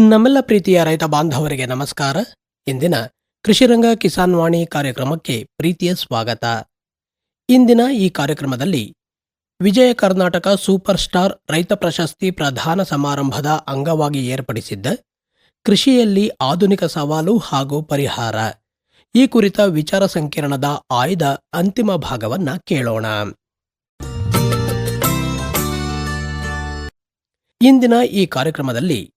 ನಮ್ಮೆಲ್ಲ ಪ್ರೀತಿಯ ರೈತ ಬಾಂಧವರಿಗೆ ನಮಸ್ಕಾರ. ಇಂದಿನ ಕೃಷಿರಂಗ ಕಿಸಾನ್ ವಾಣಿ ಕಾರ್ಯಕ್ರಮಕ್ಕೆ ಪ್ರೀತಿಯ ಸ್ವಾಗತ. ಇಂದಿನ ಈ ಕಾರ್ಯಕ್ರಮದಲ್ಲಿ ವಿಜಯ ಕರ್ನಾಟಕ ಸೂಪರ್ ಸ್ಟಾರ್ ರೈತ ಪ್ರಶಸ್ತಿ ಪ್ರಧಾನ ಸಮಾರಂಭದ ಅಂಗವಾಗಿ ಏರ್ಪಡಿಸಿದ್ದ ಕೃಷಿಯಲ್ಲಿ ಆಧುನಿಕ ಸವಾಲು ಹಾಗೂ ಪರಿಹಾರ. ಈ ಕುರಿತ ವಿಚಾರ ಸಂಕಿರಣದ ಆಯ್ದ ಅಂತಿಮ ಭಾಗವನ್ನ ಕೇಳೋಣ. ಇಂದಿನ ಈ ಕಾರ್ಯಕ್ರಮದಲ್ಲಿ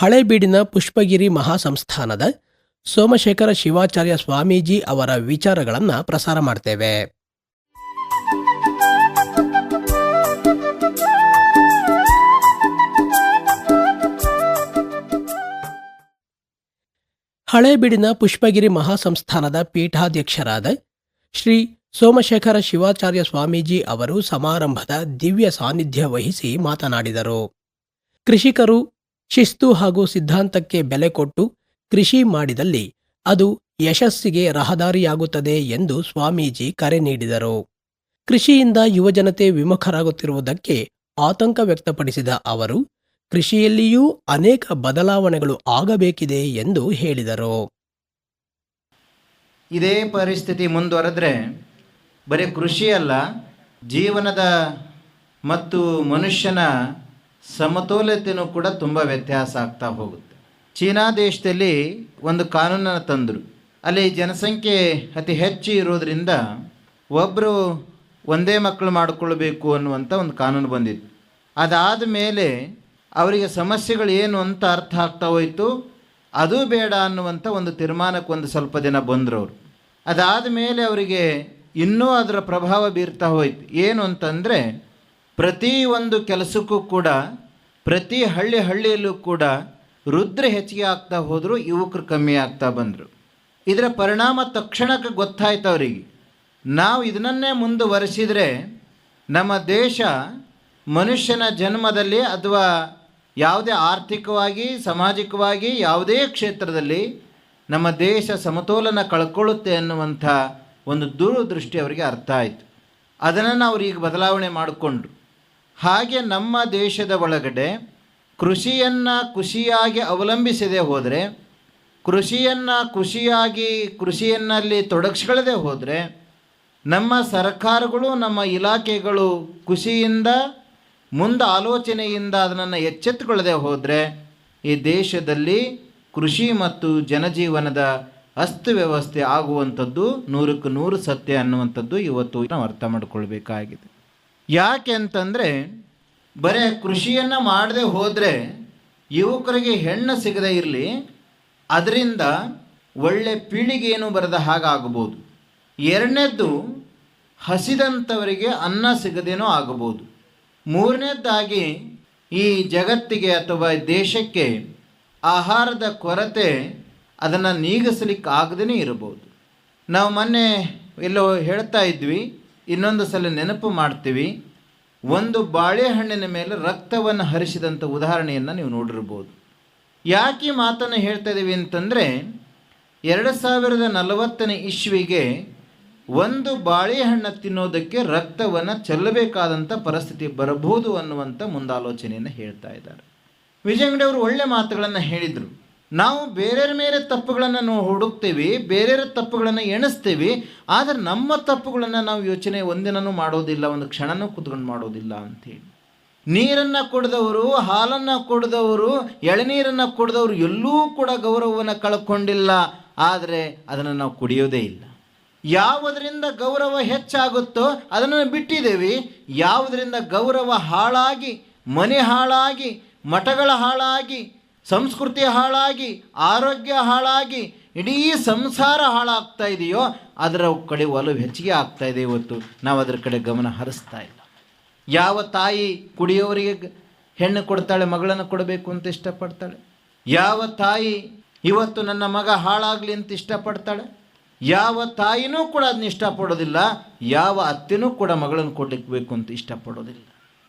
ಹಳೇಬೀಡಿನ ಪುಷ್ಪಗಿರಿ ಮಹಾಸಂಸ್ಥಾನದ ಸೋಮಶೇಖರ ಶಿವಾಚಾರ್ಯ ಸ್ವಾಮೀಜಿ ಅವರ ವಿಚಾರಗಳನ್ನು ಪ್ರಸಾರ ಮಾಡ್ತೇವೆ. ಹಳೇಬೀಡಿನ ಪುಷ್ಪಗಿರಿ ಮಹಾಸಂಸ್ಥಾನದ ಪೀಠಾಧ್ಯಕ್ಷರಾದ ಶ್ರೀ ಸೋಮಶೇಖರ ಶಿವಾಚಾರ್ಯ ಸ್ವಾಮೀಜಿ ಅವರು ಸಮಾರಂಭದ ದಿವ್ಯ ಸಾನ್ನಿಧ್ಯ ವಹಿಸಿ ಮಾತನಾಡಿದರು. ಕೃಷಿಕರು ಶಿಸ್ತು ಹಾಗೂ ಸಿದ್ಧಾಂತಕ್ಕೆ ಬೆಲೆ ಕೊಟ್ಟು ಕೃಷಿ ಮಾಡಿದಲ್ಲಿ ಅದು ಯಶಸ್ಸಿಗೆ ರಹದಾರಿಯಾಗುತ್ತದೆ ಎಂದು ಸ್ವಾಮೀಜಿ ಕರೆ ನೀಡಿದರು. ಕೃಷಿಯಿಂದ ಯುವಜನತೆ ವಿಮುಖರಾಗುತ್ತಿರುವುದಕ್ಕೆ ಆತಂಕ ವ್ಯಕ್ತಪಡಿಸಿದ ಅವರು, ಕೃಷಿಯಲ್ಲಿಯೂ ಅನೇಕ ಬದಲಾವಣೆಗಳು ಆಗಬೇಕಿದೆ ಎಂದು ಹೇಳಿದರು. ಇದೇ ಪರಿಸ್ಥಿತಿ ಮುಂದುವರೆದ್ರೆ ಬರೀ ಕೃಷಿಯಲ್ಲ ಜೀವನದ ಮತ್ತು ಮನುಷ್ಯನ ಸಮತೋಲತೆಯೂ ಕೂಡ ತುಂಬ ವ್ಯತ್ಯಾಸ ಆಗ್ತಾ ಹೋಗುತ್ತೆ. ಚೀನಾ ದೇಶದಲ್ಲಿ ಒಂದು ಕಾನೂನನ್ನು ತಂದರು. ಅಲ್ಲಿ ಜನಸಂಖ್ಯೆ ಅತಿ ಹೆಚ್ಚು ಇರೋದರಿಂದ ಒಬ್ಬರು ಒಂದೇ ಮಕ್ಕಳು ಮಾಡಿಕೊಳ್ಬೇಕು ಅನ್ನುವಂಥ ಒಂದು ಕಾನೂನು ಬಂದಿತ್ತು. ಅದಾದ ಮೇಲೆ ಅವರಿಗೆ ಸಮಸ್ಯೆಗಳು ಏನು ಅಂತ ಅರ್ಥ ಆಗ್ತಾ ಹೋಯಿತು. ಅದು ಬೇಡ ಅನ್ನುವಂಥ ಒಂದು ತೀರ್ಮಾನಕ್ಕೆ ಒಂದು ಸ್ವಲ್ಪ ದಿನ ಬಂದರು ಅವರು. ಅದಾದ ಮೇಲೆ ಅವರಿಗೆ ಇನ್ನೂ ಅದರ ಪ್ರಭಾವ ಬೀರ್ತಾ ಹೋಯ್ತು. ಏನು ಅಂತಂದರೆ ಪ್ರತಿ ಒಂದು ಕೆಲಸಕ್ಕೂ ಕೂಡ, ಪ್ರತಿ ಹಳ್ಳಿ ಹಳ್ಳಿಯಲ್ಲೂ ಕೂಡ ರುದ್ರ ಹೆಚ್ಚಿಗೆ ಆಗ್ತಾ ಹೋದರು, ಯುವಕರು ಕಮ್ಮಿ ಆಗ್ತಾ ಬಂದರು. ಇದರ ಪರಿಣಾಮ ತಕ್ಷಣಕ್ಕೆ ಗೊತ್ತಾಯ್ತು ಅವರಿಗೆ. ನಾವು ಇದನ್ನೇ ಮುಂದುವರೆಸಿದರೆ ನಮ್ಮ ದೇಶ ಮನುಷ್ಯನ ಜನ್ಮದಲ್ಲಿ ಅಥವಾ ಯಾವುದೇ ಆರ್ಥಿಕವಾಗಿ, ಸಾಮಾಜಿಕವಾಗಿ ಯಾವುದೇ ಕ್ಷೇತ್ರದಲ್ಲಿ ನಮ್ಮ ದೇಶ ಸಮತೋಲನ ಕಳ್ಕೊಳ್ಳುತ್ತೆ ಅನ್ನುವಂಥ ಒಂದು ದೂರದೃಷ್ಟಿ ಅವರಿಗೆ ಅರ್ಥ ಆಯಿತು. ಅದನ್ನು ಅವ್ರು ಈಗ ಬದಲಾವಣೆ ಮಾಡಿಕೊಂಡ್ರು. ಹಾಗೆ ನಮ್ಮ ದೇಶದ ಒಳಗಡೆ ಕೃಷಿಯನ್ನು ಖುಷಿಯಾಗಿ ಅವಲಂಬಿಸದೆ ಹೋದರೆ, ಕೃಷಿಯನ್ನು ಖುಷಿಯಾಗಿ ಕೃಷಿಯನ್ನಲ್ಲಿ ತೊಡಗಿಸ್ಕೊಳ್ಳದೆ ಹೋದರೆ, ನಮ್ಮ ಸರ್ಕಾರಗಳು, ನಮ್ಮ ಇಲಾಖೆಗಳು ಖುಷಿಯಿಂದ ಮುಂದೆ ಆಲೋಚನೆಯಿಂದ ಅದನ್ನು ಎಚ್ಚೆತ್ತುಕೊಳ್ಳದೆ ಹೋದರೆ, ಈ ದೇಶದಲ್ಲಿ ಕೃಷಿ ಮತ್ತು ಜನಜೀವನದ ಅಸ್ತವ್ಯವಸ್ಥೆ ಆಗುವಂಥದ್ದು ನೂರಕ್ಕೆ ನೂರು ಸತ್ಯ ಅನ್ನುವಂಥದ್ದು ಇವತ್ತು ನಾವು ಅರ್ಥ ಮಾಡಿಕೊಳ್ಬೇಕಾಗಿದೆ. ಯಾಕೆ ಅಂತಂದರೆ ಬರೇ ಕೃಷಿಯನ್ನು ಮಾಡದೆ ಹೋದರೆ ಯುವಕರಿಗೆ ಹೆಣ್ಣು ಸಿಗದೇ ಇರಲಿ, ಅದರಿಂದ ಒಳ್ಳೆ ಪೀಳಿಗೆಯನ್ನು ಬರದ ಹಾಗಾಗಬಹುದು. ಎರಡನೇದ್ದು ಹಸಿದಂಥವರಿಗೆ ಅನ್ನ ಸಿಗದೇನೋ ಆಗಬಹುದು. ಮೂರನೇದ್ದಾಗಿ, ಈ ಜಗತ್ತಿಗೆ ಅಥವಾ ದೇಶಕ್ಕೆ ಆಹಾರದ ಕೊರತೆ ಅದನ್ನು ನೀಗಿಸಲಿಕ್ಕೆ ಆಗದೇ ಇರಬಹುದು. ನಾವು ಮೊನ್ನೆ ಎಲ್ಲೋ ಹೇಳ್ತಾ ಇದ್ವಿ ಇನ್ನೊಂದು ಸಲ ನೆನಪು ಮಾಡ್ತೀವಿ. ಒಂದು ಬಾಳೆಹಣ್ಣಿನ ಮೇಲೆ ರಕ್ತವನ್ನು ಹರಿಸಿದಂಥ ಉದಾಹರಣೆಯನ್ನು ನೀವು ನೋಡಿರ್ಬೋದು. ಯಾಕೆ ಮಾತನ್ನು ಹೇಳ್ತಾ ಇದ್ದೀವಿ ಅಂತಂದರೆ, ಎರಡು ಸಾವಿರದ ನಲವತ್ತನೇ ಇಶ್ವಿಗೆ ಒಂದು ಬಾಳೆಹಣ್ಣು ತಿನ್ನೋದಕ್ಕೆ ರಕ್ತವನ್ನು ಚೆಲ್ಲಬೇಕಾದಂಥ ಪರಿಸ್ಥಿತಿ ಬರಬಹುದು ಅನ್ನುವಂಥ ಮುಂದಾಲೋಚನೆಯನ್ನು ಹೇಳ್ತಾ ಇದ್ದಾರೆ. ವಿಜಯಂಗಡಿಯವರು ಒಳ್ಳೆ ಮಾತುಗಳನ್ನು ಹೇಳಿದರು. ನಾವು ಬೇರೆಯವ್ರ ಮೇಲೆ ತಪ್ಪುಗಳನ್ನು ನಾವು ಹುಡುಕ್ತೀವಿ, ಬೇರೆಯವ್ರ ತಪ್ಪುಗಳನ್ನು ಎಣಿಸ್ತೀವಿ, ಆದರೆ ನಮ್ಮ ತಪ್ಪುಗಳನ್ನು ನಾವು ಯೋಚನೆ ಒಂದಿನೂ ಮಾಡೋದಿಲ್ಲ, ಒಂದು ಕ್ಷಣನೂ ಕುತ್ಕೊಂಡು ಮಾಡೋದಿಲ್ಲ ಅಂಥೇಳಿ. ನೀರನ್ನು ಕುಡಿದವರು, ಹಾಲನ್ನು ಕುಡಿದವರು, ಎಳನೀರನ್ನು ಕುಡಿದವರು ಎಲ್ಲೂ ಕೂಡ ಗೌರವವನ್ನು ಕಳ್ಕೊಂಡಿಲ್ಲ, ಆದರೆ ಅದನ್ನು ನಾವು ಕುಡಿಯೋದೇ ಇಲ್ಲ. ಯಾವುದರಿಂದ ಗೌರವ ಹೆಚ್ಚಾಗುತ್ತೋ ಅದನ್ನು ಬಿಟ್ಟಿದ್ದೇವೆ. ಯಾವುದರಿಂದ ಗೌರವ ಹಾಳಾಗಿ, ಮನೆ ಹಾಳಾಗಿ, ಮಠಗಳ ಹಾಳಾಗಿ ಸಂಸ್ಕೃತಿ ಹಾಳಾಗಿ, ಆರೋಗ್ಯ ಹಾಳಾಗಿ, ಇಡೀ ಸಂಸಾರ ಹಾಳಾಗ್ತಾ ಇದೆಯೋ, ಅದರ ಕಡೆ ಒಲವು ಹೆಚ್ಚಿಗೆ ಆಗ್ತಾ ಇದೆ ಇವತ್ತು. ನಾವು ಅದರ ಕಡೆ ಗಮನ ಹರಿಸ್ತಾ ಇಲ್ಲ. ಯಾವ ತಾಯಿ ಕುಡಿಯೋರಿಗೆ ಹೆಣ್ಣು ಕೊಡ್ತಾಳೆ, ಮಗಳನ್ನು ಕೊಡಬೇಕು ಅಂತ ಇಷ್ಟಪಡ್ತಾಳೆ? ಯಾವ ತಾಯಿ ಇವತ್ತು ನನ್ನ ಮಗ ಹಾಳಾಗಲಿ ಅಂತ ಇಷ್ಟಪಡ್ತಾಳೆ? ಯಾವ ತಾಯಿನೂ ಕೂಡ ಅದನ್ನ ಇಷ್ಟಪಡೋದಿಲ್ಲ, ಯಾವ ಅತ್ತೆನೂ ಕೂಡ ಮಗಳನ್ನು ಕೊಡಲಿಕ್ಕೆ ಬೇಕು ಅಂತ ಇಷ್ಟಪಡೋದಿಲ್ಲ.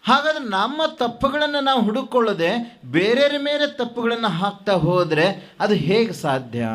ಹಾಗಾದ್ರೆ ನಮ್ಮ ತಪ್ಪುಗಳನ್ನು ನಾವು ಹುಡುಕೊಳ್ಳದೆ ಬೇರೆಯವ್ರ ಮೇಲೆ ತಪ್ಪುಗಳನ್ನು ಹಾಕ್ತಾ ಹೋದರೆ ಅದು ಹೇಗೆ ಸಾಧ್ಯ?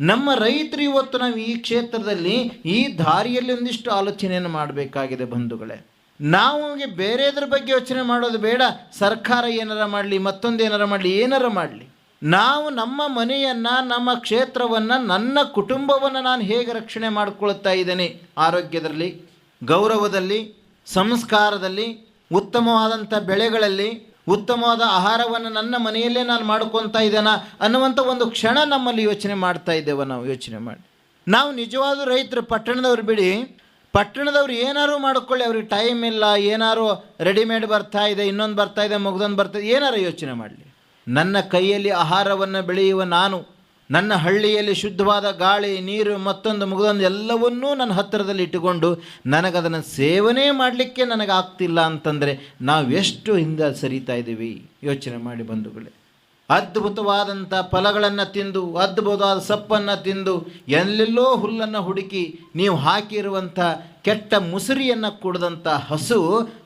ನಮ್ಮ ರೈತರು ಇವತ್ತು ನಾವು ಈ ಕ್ಷೇತ್ರದಲ್ಲಿ ಈ ದಾರಿಯಲ್ಲಿ ಒಂದಿಷ್ಟು ಆಲೋಚನೆಯನ್ನು ಮಾಡಬೇಕಾಗಿದೆ ಬಂಧುಗಳೇ. ನಾವು ಬೇರೆದ್ರ ಬಗ್ಗೆ ಯೋಚನೆ ಮಾಡೋದು ಬೇಡ. ಸರ್ಕಾರ ಏನಾರ ಮಾಡಲಿ, ಮತ್ತೊಂದು ಏನಾರ ಮಾಡಲಿ ಏನಾರ ಮಾಡಲಿ. ನಾವು ನಮ್ಮ ಮನೆಯನ್ನು, ನಮ್ಮ ಕ್ಷೇತ್ರವನ್ನು, ನನ್ನ ಕುಟುಂಬವನ್ನು ನಾನು ಹೇಗೆ ರಕ್ಷಣೆ ಮಾಡಿಕೊಳ್ತಾ ಇದ್ದೇನೆ? ಆರೋಗ್ಯದಲ್ಲಿ, ಗೌರವದಲ್ಲಿ, ಸಂಸ್ಕಾರದಲ್ಲಿ ಉತ್ತಮವಾದಂಥ ಬೆಳೆಗಳಲ್ಲಿ ಉತ್ತಮವಾದ ಆಹಾರವನ್ನು ನನ್ನ ಮನೆಯಲ್ಲೇ ನಾನು ಮಾಡ್ಕೊತಾ ಇದ್ದೇನ ಅನ್ನುವಂಥ ಒಂದು ಕ್ಷಣ ನಮ್ಮಲ್ಲಿ ಯೋಚನೆ ಮಾಡ್ತಾ ಇದ್ದೇವೆ ನಾವು, ಯೋಚನೆ ಮಾಡಿ. ನಾವು ನಿಜವಾದ ರೈತರು, ಪಟ್ಟಣದವ್ರು ಬಿಡಿ. ಪಟ್ಟಣದವ್ರು ಏನಾರು ಮಾಡ್ಕೊಳ್ಳಿ, ಅವ್ರಿಗೆ ಟೈಮ್ ಇಲ್ಲ ಏನಾರು ರೆಡಿಮೇಡ್ ಬರ್ತಾ ಇದೆ, ಇನ್ನೊಂದು ಬರ್ತಾ ಇದೆ, ಮುಗ್ದೊಂದು ಬರ್ತಾ ಇದೆ ಏನಾರು ಯೋಚನೆ ಮಾಡಲಿ. ನನ್ನ ಕೈಯಲ್ಲಿ ಆಹಾರವನ್ನು ಬೆಳೆಯುವ ನಾನು ನನ್ನ ಹಳ್ಳಿಯಲ್ಲಿ ಶುದ್ಧವಾದ ಗಾಳಿ, ನೀರು, ಮತ್ತೊಂದು ಮುಗಿದೊಂದು ಎಲ್ಲವನ್ನೂ ನನ್ನ ಹತ್ತಿರದಲ್ಲಿ ಇಟ್ಟುಕೊಂಡು ನನಗದನ್ನು ಸೇವನೆ ಮಾಡಲಿಕ್ಕೆ ನನಗೆ ಆಗ್ತಿಲ್ಲ ಅಂತಂದರೆ ನಾವು ಎಷ್ಟು ಹಿಂದೆ ಸರಿತಾ ಇದ್ದೀವಿ? ಯೋಚನೆ ಮಾಡಿ ಬಂಧುಗಳೇ. ಅದ್ಭುತವಾದಂಥ ಫಲಗಳನ್ನು ತಿಂದು, ಅದ್ಭುತವಾದ ಸಪ್ಪನ್ನು ತಿಂದು, ಎಲ್ಲೆಲ್ಲೋ ಹುಲ್ಲನ್ನು ಹುಡುಕಿ ನೀವು ಹಾಕಿರುವಂಥ ಕೆಟ್ಟ ಮುಸುರಿಯನ್ನು ಕುಡಿದಂಥ ಹಸು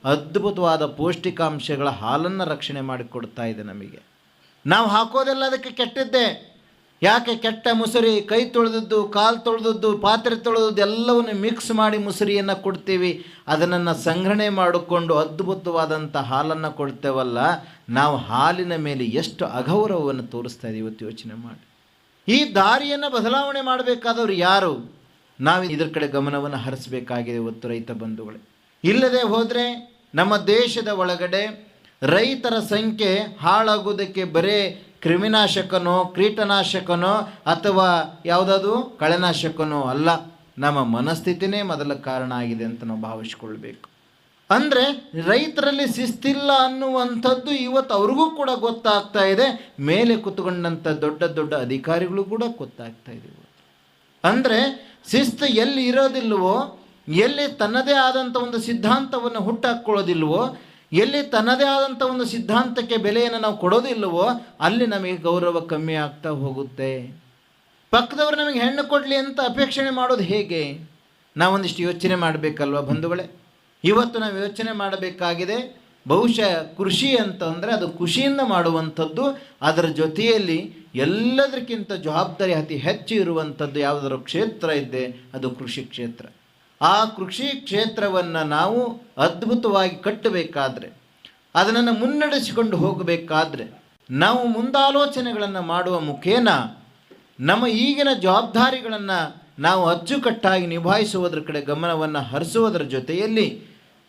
ಅದ್ಭುತವಾದ ಪೌಷ್ಟಿಕಾಂಶಗಳ ಹಾಲನ್ನು ರಕ್ಷಣೆ ಮಾಡಿಕೊಡ್ತಾ ಇದೆ ನಮಗೆ. ನಾವು ಹಾಕೋದೆಲ್ಲ ಅದಕ್ಕೆ ಕೆಟ್ಟದ್ದೇ. ಯಾಕೆ ಕೆಟ್ಟ ಮುಸುರಿ? ಕೈ ತೊಳೆದದ್ದು, ಕಾಲು ತೊಳೆದದ್ದು, ಪಾತ್ರೆ ತೊಳೆದದ್ದು ಎಲ್ಲವನ್ನು ಮಿಕ್ಸ್ ಮಾಡಿ ಮುಸುರಿಯನ್ನು ಕೊಡ್ತೀವಿ. ಅದನ್ನು ಸಂಗ್ರಹಣೆ ಮಾಡಿಕೊಂಡು ಅದ್ಭುತವಾದಂಥ ಹಾಲನ್ನು ಕೊಡ್ತೇವಲ್ಲ. ನಾವು ಹಾಲಿನ ಮೇಲೆ ಎಷ್ಟು ಅಗೌರವವನ್ನು ತೋರಿಸ್ತಾ ಇದೀವಿ ಇವತ್ತು ಯೋಚನೆ ಮಾಡಿ. ಈ ದಾರಿಯನ್ನು ಬದಲಾವಣೆ ಮಾಡಬೇಕಾದವರು ಯಾರು? ನಾವು ಇದ್ರ ಕಡೆ ಗಮನವನ್ನು ಹರಿಸಬೇಕಾಗಿದೆ ಇವತ್ತು ರೈತ ಬಂಧುಗಳೇ. ಇಲ್ಲದೆ ಹೋದರೆ ನಮ್ಮ ದೇಶದ ಒಳಗಡೆ ರೈತರ ಸಂಖ್ಯೆ ಹಾಳಾಗುವುದಕ್ಕೆ ಬರೇ ಕ್ರಿಮಿನಾಶಕನೋ, ಕೀಟನಾಶಕನೋ ಅಥವಾ ಯಾವುದಾದ್ರು ಕಳೆನಾಶಕನೋ ಅಲ್ಲ. ನಮ್ಮ ಮನಸ್ಥಿತಿನೇ ಮೊದಲ ಕಾರಣ ಆಗಿದೆ ಅಂತ ನಾವು ಭಾವಿಸ್ಕೊಳ್ಬೇಕು. ಅಂದರೆ ರೈತರಲ್ಲಿ ಶಿಸ್ತಿಲ್ಲ ಅನ್ನುವಂಥದ್ದು ಇವತ್ತು ಅವ್ರಿಗೂ ಕೂಡ ಗೊತ್ತಾಗ್ತಾ ಇದೆ. ಮೇಲೆ ಕೂತ್ಕೊಂಡಂಥ ದೊಡ್ಡ ದೊಡ್ಡ ಅಧಿಕಾರಿಗಳು ಕೂಡ ಗೊತ್ತಾಗ್ತಾ ಇದೆ ಅಂದರೆ ಶಿಸ್ತು ಎಲ್ಲಿ ಇರೋದಿಲ್ವೋ, ಎಲ್ಲಿ ತನ್ನದೇ ಆದಂಥ ಒಂದು ಸಿದ್ಧಾಂತವನ್ನು ಹುಟ್ಟಾಕೊಳ್ಳೋದಿಲ್ವೋ ಎಲ್ಲಿ ತನ್ನದೇ ಆದಂಥ ಒಂದು ಸಿದ್ಧಾಂತಕ್ಕೆ ಬೆಲೆಯನ್ನು ನಾವು ಕೊಡೋದಿಲ್ಲವೋ, ಅಲ್ಲಿ ನಮಗೆ ಗೌರವ ಕಮ್ಮಿ ಆಗ್ತಾ ಹೋಗುತ್ತೆ. ಪಕ್ಕದವರು ನಮಗೆ ಹೆಣ್ಣು ಕೊಡಲಿ ಅಂತ ಅಪೇಕ್ಷಣೆ ಮಾಡೋದು ಹೇಗೆ? ನಾವೊಂದಿಷ್ಟು ಯೋಚನೆ ಮಾಡಬೇಕಲ್ವ ಬಂಧುಗಳೇ? ಇವತ್ತು ನಾವು ಯೋಚನೆ ಮಾಡಬೇಕಾಗಿದೆ, ಬಹುಶಃ ಕೃಷಿ ಅಂತಂದರೆ ಅದು ಖುಷಿಯಿಂದ ಮಾಡುವಂಥದ್ದು, ಅದರ ಜೊತೆಯಲ್ಲಿ ಎಲ್ಲದಕ್ಕಿಂತ ಜವಾಬ್ದಾರಿ ಅತಿ ಹೆಚ್ಚು ಇರುವಂಥದ್ದು ಯಾವುದಾದ್ರು ಕ್ಷೇತ್ರ ಇದೆ ಅದು ಕೃಷಿ ಕ್ಷೇತ್ರ. ಆ ಕೃಷಿ ಕ್ಷೇತ್ರವನ್ನು ನಾವು ಅದ್ಭುತವಾಗಿ ಕಟ್ಟಬೇಕಾದ್ರೆ, ಅದನ್ನು ಮುನ್ನಡೆಸಿಕೊಂಡು ಹೋಗಬೇಕಾದ್ರೆ, ನಾವು ಮುಂದಾಲೋಚನೆಗಳನ್ನು ಮಾಡುವ ಮುಖೇನ ನಮ್ಮ ಈಗಿನ ಜವಾಬ್ದಾರಿಗಳನ್ನು ನಾವು ಅಚ್ಚುಕಟ್ಟಾಗಿ ನಿಭಾಯಿಸುವುದರ ಕಡೆ ಗಮನವನ್ನು ಹರಿಸುವುದರ ಜೊತೆಯಲ್ಲಿ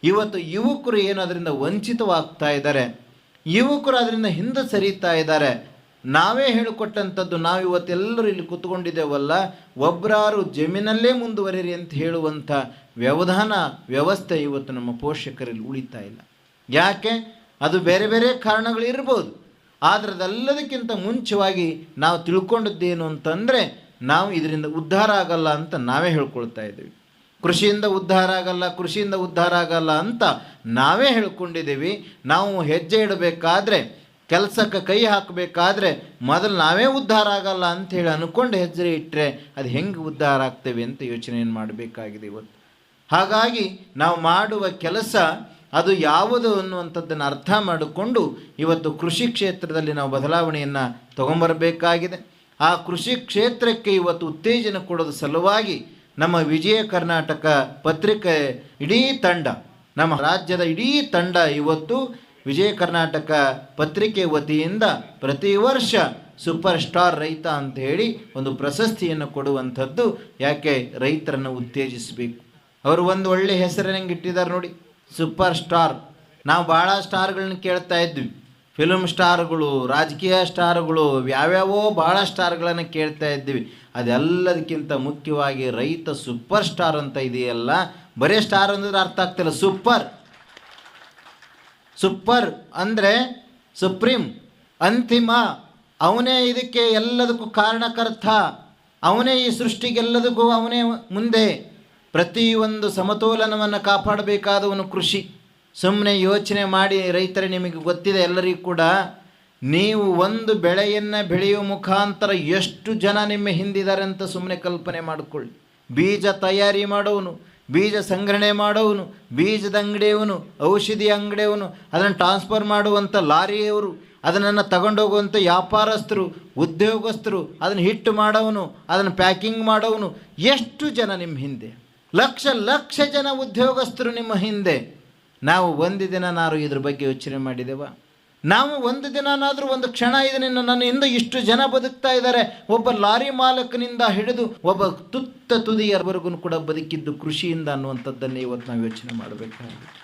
ಇವತ್ತು ಯುವಕರು ಏನು ಅದರಿಂದ ವಂಚಿತವಾಗ್ತಾ ಇದ್ದಾರೆ, ಯುವಕರು ಅದರಿಂದ ಹಿಂದೆ ಸರಿತಾ ಇದ್ದಾರೆ ನಾವೇ ಹೇಳಿಕೊಟ್ಟಂಥದ್ದು ನಾವು ಇವತ್ತೆಲ್ಲರೂ ಇಲ್ಲಿ ಕೂತ್ಕೊಂಡಿದ್ದೇವಲ್ಲ ಒಬ್ಬರಾರು ಜಮೀನಲ್ಲೇ ಮುಂದುವರಿರಿ ಅಂತ ಹೇಳುವಂಥ ವ್ಯವಧಾನ, ವ್ಯವಸ್ಥೆ ಇವತ್ತು ನಮ್ಮ ಪೋಷಕರಲ್ಲಿ ಉಳಿತಾ ಇಲ್ಲ. ಯಾಕೆ? ಅದು ಬೇರೆ ಬೇರೆ ಕಾರಣಗಳಿರ್ಬೋದು ಆದರೆ ಅದೆಲ್ಲದಕ್ಕಿಂತ ಮುಂಚೆವಾಗಿ ನಾವು ತಿಳ್ಕೊಂಡದ್ದೇನು ಅಂತಂದರೆ, ನಾವು ಇದರಿಂದ ಉದ್ಧಾರ ಆಗಲ್ಲ ಅಂತ ನಾವೇ ಹೇಳ್ಕೊಳ್ತಾ ಇದ್ದೀವಿ. ಕೃಷಿಯಿಂದ ಉದ್ಧಾರ ಆಗಲ್ಲ, ಕೃಷಿಯಿಂದ ಉದ್ಧಾರ ಆಗಲ್ಲ ಅಂತ ನಾವೇ ಹೇಳ್ಕೊಂಡಿದ್ದೀವಿ. ನಾವು ಹೆಜ್ಜೆ ಇಡಬೇಕಾದ್ರೆ ಕೆಲಸಕ್ಕೆ ಕೈ ಹಾಕಬೇಕಾದ್ರೆ ಮೊದಲು ನಾವೇ ಉದ್ಧಾರ ಆಗಲ್ಲ ಅಂಥೇಳಿ ಅಂದ್ಕೊಂಡು ಹೆಜ್ಜೆ ಇಟ್ಟರೆ ಅದು ಹೆಂಗೆ ಉದ್ಧಾರ ಆಗ್ತೇವೆ ಅಂತ ಯೋಚನೆಯನ್ನು ಮಾಡಬೇಕಾಗಿದೆ ಇವತ್ತು? ಹಾಗಾಗಿ ನಾವು ಮಾಡುವ ಕೆಲಸ ಅದು ಯಾವುದು ಅನ್ನುವಂಥದ್ದನ್ನು ಅರ್ಥ ಮಾಡಿಕೊಂಡು ಇವತ್ತು ಕೃಷಿ ಕ್ಷೇತ್ರದಲ್ಲಿ ನಾವು ಬದಲಾವಣೆಯನ್ನು ತಗೊಂಬರಬೇಕಾಗಿದೆ. ಆ ಕೃಷಿ ಕ್ಷೇತ್ರಕ್ಕೆ ಇವತ್ತು ಉತ್ತೇಜನ ಕೊಡೋದು ಸಲುವಾಗಿ ನಮ್ಮ ವಿಜಯ ಕರ್ನಾಟಕ ಪತ್ರಿಕೆ ಇಡೀ ತಂಡ, ನಮ್ಮ ರಾಜ್ಯದ ಇಡೀ ತಂಡ ಇವತ್ತು ವಿಜಯ ಕರ್ನಾಟಕ ಪತ್ರಿಕೆ ವತಿಯಿಂದ ಪ್ರತಿ ವರ್ಷ ಸೂಪರ್ ಸ್ಟಾರ್ ರೈತ ಅಂತ ಹೇಳಿ ಒಂದು ಪ್ರಶಸ್ತಿಯನ್ನು ಕೊಡುವಂಥದ್ದು ಯಾಕೆ ರೈತರನ್ನು ಉತ್ತೇಜಿಸಬೇಕು? ಅವರು ಒಂದು ಒಳ್ಳೆ ಹೆಸರನ್ನಂಗೆ ಇಟ್ಟಿದ್ದಾರೆ ನೋಡಿ ಸೂಪರ್ ಸ್ಟಾರ್ ನಾವು ಭಾಳ ಸ್ಟಾರ್ಗಳನ್ನ ಕೇಳ್ತಾ ಇದ್ವಿ. ಫಿಲ್ಮ್ ಸ್ಟಾರ್ಗಳು ರಾಜಕೀಯ ಸ್ಟಾರ್ಗಳು ಯಾವ್ಯಾವೋ ಭಾಳ ಸ್ಟಾರ್ಗಳನ್ನು ಕೇಳ್ತಾ ಇದ್ದೀವಿ ಅದೆಲ್ಲದಕ್ಕಿಂತ ಮುಖ್ಯವಾಗಿ ರೈತ ಸೂಪರ್ ಸ್ಟಾರ್ ಅಂತ ಇದೆಯಲ್ಲ, ಬರೇ ಸ್ಟಾರ್ ಅಂದ್ರೆ ಅರ್ಥ ಆಗ್ತಿಲ್ಲ. ಸೂಪರ್ ಸೂಪರ್ ಅಂದರೆ ಸುಪ್ರೀಂ. ಅಂತಿಮ. ಅವನೇ ಇದಕ್ಕೆ ಎಲ್ಲದಕ್ಕೂ ಕಾರಣಕರ್ತ. ಅವನೇ ಈ ಸೃಷ್ಟಿಗೆಲ್ಲದಕ್ಕೂ ಅವನೇ ಮುಂದೆ. ಪ್ರತಿಯೊಂದು ಸಮತೋಲನವನ್ನು ಕಾಪಾಡಬೇಕಾದವನು ಕೃಷಿ. ಸುಮ್ಮನೆ ಯೋಚನೆ ಮಾಡಿ, ರೈತರೇ, ನಿಮಗೆ ಗೊತ್ತಿದೆ ಎಲ್ಲರಿಗೂ ಕೂಡ, ನೀವು ಒಂದು ಬೆಳೆಯನ್ನು ಬೆಳೆಯುವ ಮುಖಾಂತರ ಎಷ್ಟು ಜನ ನಿಮ್ಮ ಹಿಂದಿದ್ದಾರೆ ಅಂತ ಸುಮ್ಮನೆ ಕಲ್ಪನೆ ಮಾಡಿಕೊಳ್ಳಿ. ಬೀಜ ತಯಾರಿ ಮಾಡೋನು. ಬೀಜ ಸಂಗ್ರಹಣೆ ಮಾಡೋವನು, ಬೀಜದ ಅಂಗಡಿಯವನು ಔಷಧಿ ಅಂಗಡಿಯವನು, ಅದನ್ನು ಟ್ರಾನ್ಸ್ಫರ್ ಮಾಡುವಂಥ ಲಾರಿಯವರು, ಅದನ್ನು ತಗೊಂಡೋಗುವಂಥ ವ್ಯಾಪಾರಸ್ಥರು, ಉದ್ಯೋಗಸ್ಥರು, ಅದನ್ನು ಹಿಟ್ಟು ಮಾಡೋವನು, ಅದನ್ನು ಪ್ಯಾಕಿಂಗ್ ಮಾಡೋವನು, ಎಷ್ಟು ಜನ ನಿಮ್ಮ ಹಿಂದೆ? ಲಕ್ಷ ಲಕ್ಷ ಜನ ಉದ್ಯೋಗಸ್ಥರು ನಿಮ್ಮ ಹಿಂದೆ. ನಾವು ಒಂದು ದಿನ ನಾನು ಇದ್ರ ಬಗ್ಗೆ ಯೋಚನೆ ಮಾಡಿದೆವ? ನಾವು ಒಂದು ದಿನನಾದರೂ ಒಂದು ಕ್ಷಣ ಇದನ್ನ ಹಿಂದೆ ಇಷ್ಟು ಜನ ಬದುಕ್ತಾ ಇದ್ದಾರೆ. ಒಬ್ಬ ಲಾರಿ ಮಾಲಕನಿಂದ ಹಿಡಿದು ಒಬ್ಬ ತುತ್ತ ತುದಿಯವರೆಗೂ ಕೂಡ ಬದುಕಿದ್ದು ಕೃಷಿಯಿಂದ ಅನ್ನುವಂಥದ್ದನ್ನೇ ಇವತ್ತು ನಾವು ಯೋಚನೆ ಮಾಡಬೇಕಾಗಿದೆ.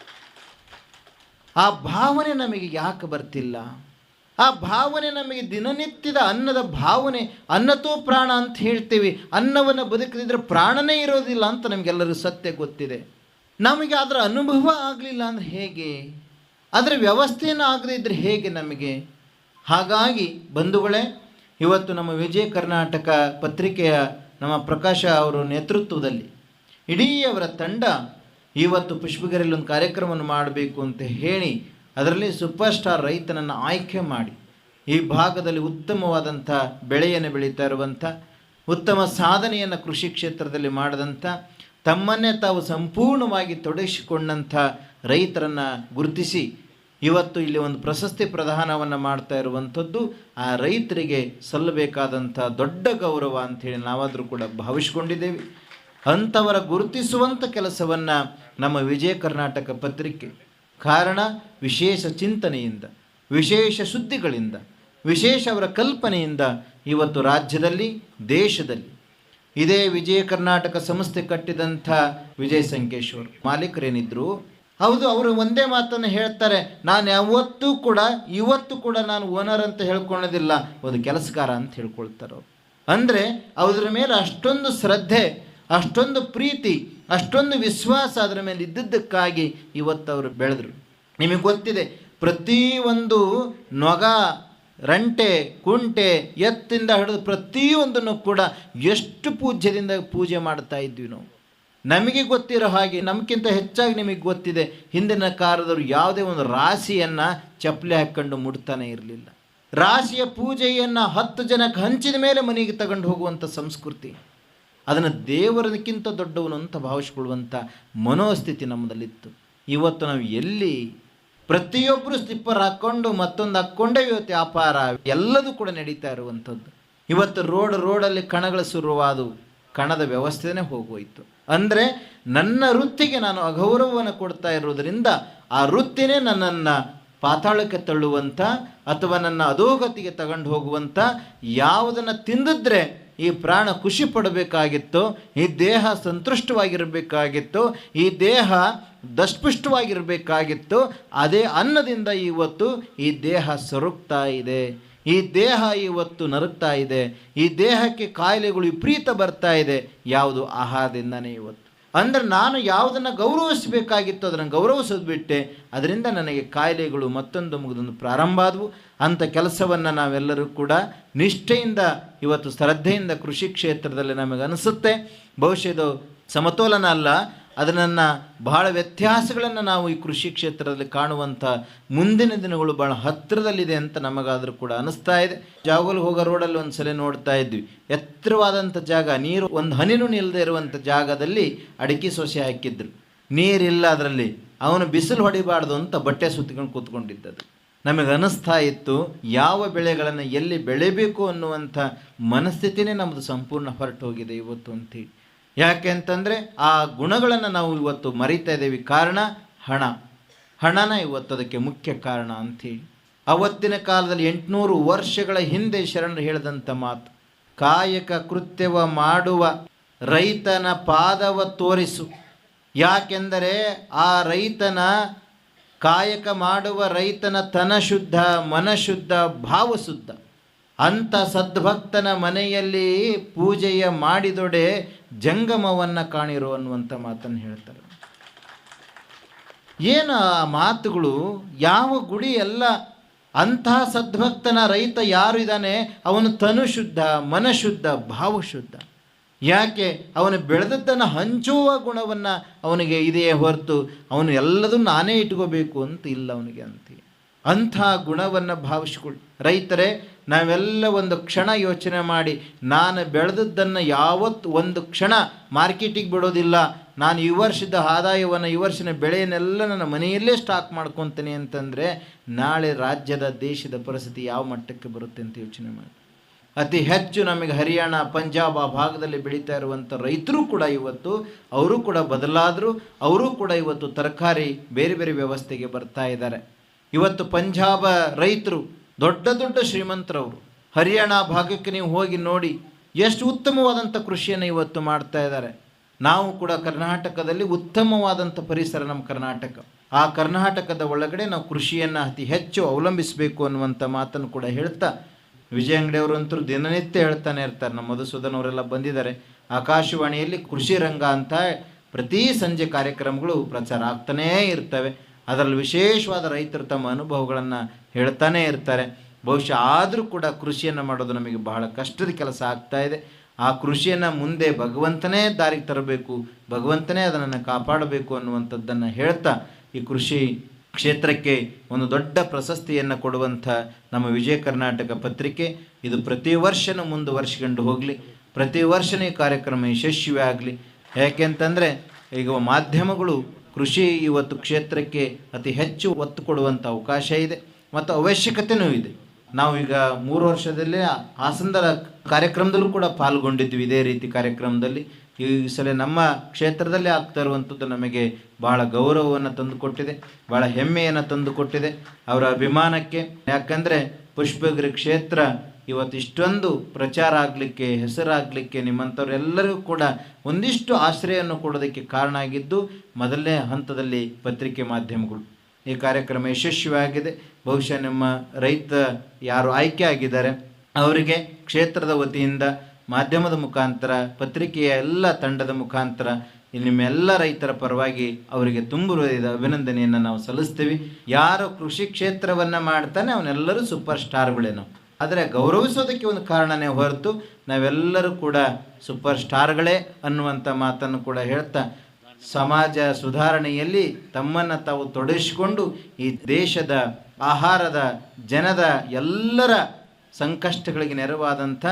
ಆ ಭಾವನೆ ನಮಗೆ ಯಾಕೆ ಬರ್ತಿಲ್ಲ? ಆ ಭಾವನೆ ನಮಗೆ ದಿನನಿತ್ಯದ ಅನ್ನದ ಭಾವನೆ, ಅನ್ನತೋ ಪ್ರಾಣ ಅಂತ ಹೇಳ್ತೀವಿ. ಅನ್ನವನ್ನು ಬದುಕದಿದ್ರೆ ಪ್ರಾಣನೇ ಇರೋದಿಲ್ಲ ಅಂತ ನಮಗೆಲ್ಲರೂ ಸತ್ಯ ಗೊತ್ತಿದೆ. ನಮಗೆ ಅದರ ಅನುಭವ ಆಗಲಿಲ್ಲ ಅಂದರೆ ಹೇಗೆ? ಅದರ ವ್ಯವಸ್ಥೆಯನ್ನು ಆಗದೇ ಇದ್ದರೆ ಹೇಗೆ ನಮಗೆ? ಹಾಗಾಗಿ ಬಂಧುಗಳೇ, ಇವತ್ತು ನಮ್ಮ ವಿಜಯ ಕರ್ನಾಟಕ ಪತ್ರಿಕೆಯ ನಮ್ಮ ಪ್ರಕಾಶ ಅವರು ನೇತೃತ್ವದಲ್ಲಿ ಇಡೀ ಅವರ ತಂಡ ಇವತ್ತು ಪುಷ್ಪಗಿರಿಯಲ್ಲಿ ಒಂದು ಕಾರ್ಯಕ್ರಮವನ್ನು ಮಾಡಬೇಕು ಅಂತ ಹೇಳಿ ಅದರಲ್ಲಿ ಸೂಪರ್ ಸ್ಟಾರ್ ರೈತನನ್ನು ಆಯ್ಕೆ ಮಾಡಿ ಈ ಭಾಗದಲ್ಲಿ ಉತ್ತಮವಾದಂಥ ಬೆಳೆಯನ್ನು ಬೆಳೀತಾ ಇರುವಂಥ, ಉತ್ತಮ ಸಾಧನೆಯನ್ನು ಕೃಷಿ ಕ್ಷೇತ್ರದಲ್ಲಿ ಮಾಡಿದಂಥ, ತಮ್ಮನ್ನೇ ತಾವು ಸಂಪೂರ್ಣವಾಗಿ ತೊಡಗಿಸಿಕೊಂಡಂಥ ರೈತರನ್ನು ಗುರುತಿಸಿ ಇವತ್ತು ಇಲ್ಲಿ ಒಂದು ಪ್ರಶಸ್ತಿ ಪ್ರದಾನವನ್ನು ಮಾಡ್ತಾ ಇರುವಂಥದ್ದು ಆ ರೈತರಿಗೆ ಸಲ್ಲಬೇಕಾದಂಥ ದೊಡ್ಡ ಗೌರವ ಅಂಥೇಳಿ ನಾವಾದರೂ ಕೂಡ ಭಾವಿಸ್ಕೊಂಡಿದ್ದೇವೆ. ಅಂಥವರ ಗುರುತಿಸುವಂಥ ಕೆಲಸವನ್ನು ನಮ್ಮ ವಿಜಯ ಕರ್ನಾಟಕ ಪತ್ರಿಕೆ ಕಾರಣ ವಿಶೇಷ ಚಿಂತನೆಯಿಂದ, ವಿಶೇಷ ಸುದ್ದಿಗಳಿಂದ, ವಿಶೇಷ ಅವರ ಕಲ್ಪನೆಯಿಂದ ಇವತ್ತು ರಾಜ್ಯದಲ್ಲಿ, ದೇಶದಲ್ಲಿ ಇದೇ ವಿಜಯ ಕರ್ನಾಟಕ ಸಂಸ್ಥೆ ಕಟ್ಟಿದಂಥ ವಿಜಯ ಸಂಕೇಶ್ವರ್. ಮಾಲೀಕರೇನಿದ್ರು? ಹೌದು, ಅವರು ಒಂದೇ ಮಾತನ್ನು ಹೇಳ್ತಾರೆ, ನಾನು ಯಾವತ್ತೂ ಕೂಡ, ಇವತ್ತು ಕೂಡ ನಾನು ಓನರ್ ಅಂತ ಹೇಳ್ಕೊಳ್ಳೋದಿಲ್ಲ. ಒಂದು ಕೆಲಸಗಾರ ಅಂತ ಹೇಳ್ಕೊಳ್ತಾರೆ ಅಂದರೆ ಅದರ ಮೇಲೆ ಅಷ್ಟೊಂದು ಶ್ರದ್ಧೆ, ಅಷ್ಟೊಂದು ಪ್ರೀತಿ, ಅಷ್ಟೊಂದು ವಿಶ್ವಾಸ ಅದರ ಮೇಲೆ ಇದ್ದಿದ್ದಕ್ಕಾಗಿ ಇವತ್ತು ಅವರು ಬೆಳೆದರು. ನಿಮಗೆ ಗೊತ್ತಿದೆ ಪ್ರತಿಯೊಂದು ನೊಗ, ರಂಟೆ, ಕುಂಟೆ, ಎತ್ತಿಂದ ಹಿಡಿದು ಪ್ರತಿಯೊಂದನ್ನು ಕೂಡ ಎಷ್ಟು ಪೂಜ್ಯದಿಂದ ಪೂಜೆ ಮಾಡ್ತಾ ಇದ್ವಿ ನಾವು. ನಮಗೆ ಗೊತ್ತಿರೋ ಹಾಗೆ ನಮಗಿಂತ ಹೆಚ್ಚಾಗಿ ನಿಮಗೆ ಗೊತ್ತಿದೆ, ಹಿಂದಿನ ಕಾಲದವರು ಯಾವುದೇ ಒಂದು ರಾಶಿಯನ್ನು ಚಪ್ಪಲಿ ಹಾಕ್ಕೊಂಡು ಮುಡ್ತಾನೆ ಇರಲಿಲ್ಲ. ರಾಶಿಯ ಪೂಜೆಯನ್ನು ಹತ್ತು ಜನಕ್ಕೆ ಹಂಚಿದ ಮೇಲೆ ಮನೆಗೆ ತಗೊಂಡು ಹೋಗುವಂಥ ಸಂಸ್ಕೃತಿ. ಅದನ್ನು ದೇವರದಕ್ಕಿಂತ ದೊಡ್ಡವನು ಅಂತ ಭಾವಿಸ್ಕೊಳ್ಳುವಂಥ ಮನೋಸ್ಥಿತಿ ನಮ್ಮದಲ್ಲಿತ್ತು. ಇವತ್ತು ನಾವು ಎಲ್ಲಿ ಪ್ರತಿಯೊಬ್ಬರು ಸ್ಲಿಪ್ಪರ್ ಹಾಕ್ಕೊಂಡು ಮತ್ತೊಂದು ಹಾಕ್ಕೊಂಡೇ ಇವತ್ತು ವ್ಯಾಪಾರ, ಎಲ್ಲದೂ ಕೂಡ ನಡೀತಾ ಇರುವಂಥದ್ದು. ಇವತ್ತು ರೋಡ್, ರೋಡಲ್ಲಿ ಕಣಗಳು ಶುರುವಾದವು. ಕಣದ ವ್ಯವಸ್ಥೆನೇ ಹೋಗೋಯ್ತು. ಅಂದರೆ ನನ್ನ ವೃತ್ತಿಗೆ ನಾನು ಅಗೌರವವನ್ನು ಕೊಡ್ತಾ ಇರೋದರಿಂದ ಆ ವೃತ್ತಿನೇ ನನ್ನನ್ನು ಪಾತಾಳಕ್ಕೆ ತಳ್ಳುವಂಥ ಅಥವಾ ನನ್ನ ಅಧೋಗತಿಗೆ ತಗೊಂಡು ಹೋಗುವಂಥ ಯಾವುದನ್ನು ತಿಂದಿದ್ರೆ ಈ ಪ್ರಾಣ ಖುಷಿ ಪಡಬೇಕಾಗಿತ್ತು, ಈ ದೇಹ ಸಂತುಷ್ಟವಾಗಿರಬೇಕಾಗಿತ್ತು, ಈ ದೇಹ ದಸ್ಪುಷ್ಟವಾಗಿರಬೇಕಾಗಿತ್ತು ಅದೇ ಅನ್ನದಿಂದ ಇವತ್ತು ಈ ದೇಹ ಸೊರಗ್ತಾ ಇದೆ. ಈ ದೇಹ ಇವತ್ತು ನರಗ್ತಾ ಇದೆ, ಈ ದೇಹಕ್ಕೆ ಕಾಯಿಲೆಗಳು ವಿಪರೀತ ಬರ್ತಾ ಇದೆ, ಯಾವುದು ಆಹಾರದಿಂದನೇ ಇವತ್ತು. ಅಂದರೆ ನಾನು ಯಾವುದನ್ನು ಗೌರವಿಸಬೇಕಾಗಿತ್ತು, ಅದನ್ನು ಗೌರವಿಸೋದು ಬಿಟ್ಟೆ ಅದರಿಂದ ನನಗೆ ಕಾಯಿಲೆಗಳು ಮತ್ತೊಂದು ಮುಗಿದೊಂದು ಪ್ರಾರಂಭ ಆದವು. ಅಂಥ ಕೆಲಸವನ್ನು ನಾವೆಲ್ಲರೂ ಕೂಡ ನಿಷ್ಠೆಯಿಂದ, ಇವತ್ತು ಶ್ರದ್ಧೆಯಿಂದ ಕೃಷಿ ಕ್ಷೇತ್ರದಲ್ಲಿ ನಮಗೆ ಅನಿಸುತ್ತೆ ಭವಿಷ್ಯದ ಸಮತೋಲನ ಅಲ್ಲ ಅದನ್ನು ಬಹಳ ವ್ಯತ್ಯಾಸಗಳನ್ನು ನಾವು ಈ ಕೃಷಿ ಕ್ಷೇತ್ರದಲ್ಲಿ ಕಾಣುವಂಥ ಮುಂದಿನ ದಿನಗಳು ಬಹಳ ಹತ್ತಿರದಲ್ಲಿದೆ ಅಂತ ನಮಗಾದರೂ ಕೂಡ ಅನಿಸ್ತಾ ಇದೆ. ಜಾಗಲ್ಲಿ ಹೋಗೋ ರೋಡಲ್ಲಿ ಒಂದು ಸಲ ನೋಡ್ತಾ ಇದ್ವಿ. ಎತ್ತರವಾದಂಥ ಜಾಗ, ನೀರು ಒಂದು ಹನಿನೂ ನಿಲ್ಲದೆ ಇರುವಂಥ ಜಾಗದಲ್ಲಿ ಅಡಿಕೆ ಸೊಸೆ ಹಾಕಿದ್ರು. ನೀರಿಲ್ಲ ಅದರಲ್ಲಿ. ಅವನು ಬಿಸಿಲು ಹೊಡಿಬಾರ್ದು ಅಂತ ಬಟ್ಟೆ ಸುತ್ತಿಕೊಂಡು ಕೂತ್ಕೊಂಡಿದ್ದದು ನಮಗೆ ಅನಿಸ್ತಾ ಇತ್ತು, ಯಾವ ಬೆಳೆಗಳನ್ನು ಎಲ್ಲಿ ಬೆಳೆಯಬೇಕು ಅನ್ನುವಂಥ ಮನಸ್ಥಿತಿನೇ ನಮ್ಮದು ಸಂಪೂರ್ಣ ಹೊರಟು ಹೋಗಿದೆ ಇವತ್ತು ಅಂತೇಳಿ ಯಾಕೆ ಅಂತಂದರೆ ಆ ಗುಣಗಳನ್ನು ನಾವು ಇವತ್ತು ಮರಿತಾ ಇದ್ದೀವಿ. ಕಾರಣ ಹಣ. ಹಣನ ಇವತ್ತು ಅದಕ್ಕೆ ಮುಖ್ಯ ಕಾರಣ ಅಂಥೇಳಿ ಅವತ್ತಿನ ಕಾಲದಲ್ಲಿ ಎಂಟುನೂರು ವರ್ಷಗಳ ಹಿಂದೆ ಶರಣರು ಹೇಳಿದಂಥ ಮಾತು, ಕಾಯಕ ಕೃತ್ಯವ ಮಾಡುವ ರೈತನ ಪಾದವ ತೋರಿಸು. ಯಾಕೆಂದರೆ ಆ ರೈತನ ಕಾಯಕ ಮಾಡುವ ರೈತನ ತನ ಶುದ್ಧ ಮನಶುದ್ಧ, ಭಾವಶುದ್ಧ. ಅಂಥ ಸದ್ಭಕ್ತನ ಮನೆಯಲ್ಲಿ ಪೂಜೆಯ ಮಾಡಿದೊಡೆ ಜಂಗಮವನ್ನು ಕಾಣಿರು ಅನ್ನುವಂಥ ಮಾತನ್ನು ಹೇಳ್ತಾರೆ. ಏನು ಆ ಮಾತುಗಳು? ಯಾವ ಗುಡಿ ಎಲ್ಲ ಅಂಥ ಸದ್ಭಕ್ತನ ರೈತ ಯಾರು ಇದ್ದಾನೆ? ಅವನು ತನು ಶುದ್ಧ ಮನಶುದ್ಧ, ಭಾವಶುದ್ಧ. ಯಾಕೆ? ಅವನು ಬೆಳೆದದ್ದನ್ನು ಹಂಚುವ ಗುಣವನ್ನು ಅವನಿಗೆ ಇದೆಯೇ ಹೊರತು ಅವನು ಎಲ್ಲದೂ ನಾನೇ ಇಟ್ಕೋಬೇಕು ಅಂತ ಇಲ್ಲ ಅವನಿಗೆ ಅಂತ ಅಂಥ ಗುಣವನ್ನು ಭಾವಿಸ್ಕೊಳ್ಳಿ. ರೈತರೇ ನಾವೆಲ್ಲ ಒಂದು ಕ್ಷಣ ಯೋಚನೆ ಮಾಡಿ, ನಾನು ಬೆಳೆದದ್ದನ್ನು ಯಾವತ್ತು ಒಂದು ಕ್ಷಣ ಮಾರ್ಕೆಟಿಗೆ ಬಿಡೋದಿಲ್ಲ, ನಾನು ಈ ವರ್ಷದ ಆದಾಯವನ್ನು, ಈ ವರ್ಷದ ಬೆಳೆಯನ್ನೆಲ್ಲ ನನ್ನ ಮನೆಯಲ್ಲೇ ಸ್ಟಾಕ್ ಮಾಡ್ಕೊತೀನಿ ಅಂತಂದರೆ, ನಾಳೆ ರಾಜ್ಯದ, ದೇಶದ ಪರಿಸ್ಥಿತಿ ಯಾವ ಮಟ್ಟಕ್ಕೆ ಬರುತ್ತೆ ಅಂತ ಯೋಚನೆ ಮಾಡಿ. ಅತಿ ಹೆಚ್ಚು ನಮಗೆ ಹರಿಯಾಣ, ಪಂಜಾಬ್ ಆ ಭಾಗದಲ್ಲಿ ಬೆಳೀತಾ ಇರುವಂಥ ರೈತರು ಕೂಡ ಇವತ್ತು, ಅವರು ಕೂಡ ಬದಲಾದರು, ಅವರು ಕೂಡ ಇವತ್ತು ತರಕಾರಿ ಬೇರೆ ಬೇರೆ ವ್ಯವಸ್ಥೆಗೆ ಬರ್ತಾ ಇದ್ದಾರೆ. ಇವತ್ತು ಪಂಜಾಬ ರೈತರು ದೊಡ್ಡ ದೊಡ್ಡ ಶ್ರೀಮಂತರವರು. ಹರಿಯಾಣ ಭಾಗಕ್ಕೆ ನೀವು ಹೋಗಿ ನೋಡಿ ಎಷ್ಟು ಉತ್ತಮವಾದಂಥ ಕೃಷಿಯನ್ನು ಇವತ್ತು ಮಾಡ್ತಾ ಇದ್ದಾರೆ. ನಾವು ಕೂಡ ಕರ್ನಾಟಕದಲ್ಲಿ ಉತ್ತಮವಾದಂಥ ಪರಿಸರ ನಮ್ಮ ಕರ್ನಾಟಕ. ಆ ಕರ್ನಾಟಕದ ಒಳಗಡೆ ನಾವು ಕೃಷಿಯನ್ನು ಅತಿ ಹೆಚ್ಚು ಅವಲಂಬಿಸಬೇಕು ಅನ್ನುವಂಥ ಮಾತನ್ನು ಕೂಡ ಹೇಳ್ತಾ ವಿಜಯ ಅಂಗಡಿಯವರಂತೂ ದಿನನಿತ್ಯ ಹೇಳ್ತಾನೆ ಇರ್ತಾರೆ. ನಮ್ಮ ಮಧುಸೂದನ್ ಅವರೆಲ್ಲ ಬಂದಿದ್ದಾರೆ. ಆಕಾಶವಾಣಿಯಲ್ಲಿ ಕೃಷಿ ರಂಗ ಅಂತ ಪ್ರತಿ ಸಂಜೆ ಕಾರ್ಯಕ್ರಮಗಳು ಪ್ರಚಾರ ಆಗ್ತಾನೇ ಇರ್ತವೆ. ಅದರಲ್ಲಿ ವಿಶೇಷವಾದ ರೈತರು ತಮ್ಮ ಅನುಭವಗಳನ್ನು ಹೇಳ್ತಾನೇ ಇರ್ತಾರೆ. ಬಹುಶಃ ಆದರೂ ಕೂಡ ಕೃಷಿಯನ್ನು ಮಾಡೋದು ನಮಗೆ ಬಹಳ ಕಷ್ಟದ ಕೆಲಸ ಆಗ್ತಾ ಇದೆ. ಆ ಕೃಷಿಯನ್ನು ಮುಂದೆ ಭಗವಂತನೇ ದಾರಿಗೆ ತರಬೇಕು, ಭಗವಂತನೇ ಅದನ್ನು ಕಾಪಾಡಬೇಕು ಅನ್ನುವಂಥದ್ದನ್ನು ಹೇಳ್ತಾ ಈ ಕೃಷಿ ಕ್ಷೇತ್ರಕ್ಕೆ ಒಂದು ದೊಡ್ಡ ಪ್ರಶಸ್ತಿಯನ್ನು ಕೊಡುವಂಥ ನಮ್ಮ ವಿಜಯ ಕರ್ನಾಟಕ ಪತ್ರಿಕೆ. ಇದು ಪ್ರತಿ ವರ್ಷನೂ ಮುಂದುವರ್ಸ್ಕೊಂಡು ಹೋಗಲಿ, ಪ್ರತಿ ವರ್ಷನೇ ಕಾರ್ಯಕ್ರಮ ಯಶಸ್ವಿ ಆಗಲಿ ಯಾಕೆಂತಂದರೆ ಈಗ ಮಾಧ್ಯಮಗಳು ಕೃಷಿ ಇವತ್ತು ಕ್ಷೇತ್ರಕ್ಕೆ ಅತಿ ಹೆಚ್ಚು ಒತ್ತು ಕೊಡುವಂಥ ಅವಕಾಶ ಇದೆ ಮತ್ತು ಅವಶ್ಯಕತೆಯೂ ಇದೆ. ನಾವು ಈಗ ಮೂರು ವರ್ಷದಲ್ಲಿ ಹಾಸನದ ಕಾರ್ಯಕ್ರಮದಲ್ಲೂ ಕೂಡ ಪಾಲ್ಗೊಂಡಿದ್ವಿ ಇದೇ ರೀತಿ ಕಾರ್ಯಕ್ರಮದಲ್ಲಿ. ಈ ಸಲ ನಮ್ಮ ಕ್ಷೇತ್ರದಲ್ಲಿ ಆಗ್ತಾ ಇರುವಂಥದ್ದು ನಮಗೆ ಬಹಳ ಗೌರವವನ್ನು ತಂದುಕೊಟ್ಟಿದೆ, ಬಹಳ ಹೆಮ್ಮೆಯನ್ನು ತಂದುಕೊಟ್ಟಿದೆ. ಅವರ ಅಭಿಮಾನಕ್ಕೆ ಯಾಕಂದರೆ ಪುಷ್ಪಗಿರಿ ಕ್ಷೇತ್ರ ಇವತ್ತು ಇಷ್ಟೊಂದು ಪ್ರಚಾರ ಆಗಲಿಕ್ಕೆ, ಹೆಸರಾಗಲಿಕ್ಕೆ ನಿಮ್ಮಂಥವರೆಲ್ಲರಿಗೂ ಕೂಡ ಒಂದಿಷ್ಟು ಆಶ್ರಯವನ್ನು ಕೊಡೋದಕ್ಕೆ ಕಾರಣ ಆಗಿದ್ದು, ಮೊದಲನೇ ಹಂತದಲ್ಲಿ ಪತ್ರಿಕೆ ಮಾಧ್ಯಮಗಳು. ಈ ಕಾರ್ಯಕ್ರಮ ಯಶಸ್ವಿಯಾಗಿದೆ. ಬಹುಶಃ ನಿಮ್ಮ ರೈತ ಯಾರು ಆಯ್ಕೆ ಆಗಿದ್ದಾರೆ, ಅವರಿಗೆ ಕ್ಷೇತ್ರದ ವತಿಯಿಂದ ಮಾಧ್ಯಮದ ಮುಖಾಂತರ, ಪತ್ರಿಕೆಯ ಎಲ್ಲ ತಂಡದ ಮುಖಾಂತರ, ನಿಮ್ಮೆಲ್ಲ ರೈತರ ಪರವಾಗಿ ಅವರಿಗೆ ತುಂಬ ಹೃದಯದ ಅಭಿನಂದನೆಯನ್ನು ನಾವು ಸಲ್ಲಿಸ್ತೀವಿ. ಯಾರು ಕೃಷಿ ಕ್ಷೇತ್ರವನ್ನು ಮಾಡ್ತಾನೆ, ಅವನೆಲ್ಲರೂ ಸೂಪರ್ ಸ್ಟಾರ್ಗಳೇನು ಆದರೆ ಗೌರವಿಸೋದಕ್ಕೆ ಒಂದು ಕಾರಣನೇ ಹೊರತು ನಾವೆಲ್ಲರೂ ಕೂಡ ಸೂಪರ್ ಸ್ಟಾರ್ಗಳೇ ಅನ್ನುವಂಥ ಮಾತನ್ನು ಕೂಡ ಹೇಳ್ತಾ ಸಮಾಜ ಸುಧಾರಣೆಯಲ್ಲಿ ತಮ್ಮನ್ನು ತಾವು ತೊಡಗಿಸಿಕೊಂಡು ಈ ದೇಶದ, ಆಹಾರದ, ಜನದ ಎಲ್ಲರ ಸಂಕಷ್ಟಗಳಿಗೆ ನೆರವಾದಂಥ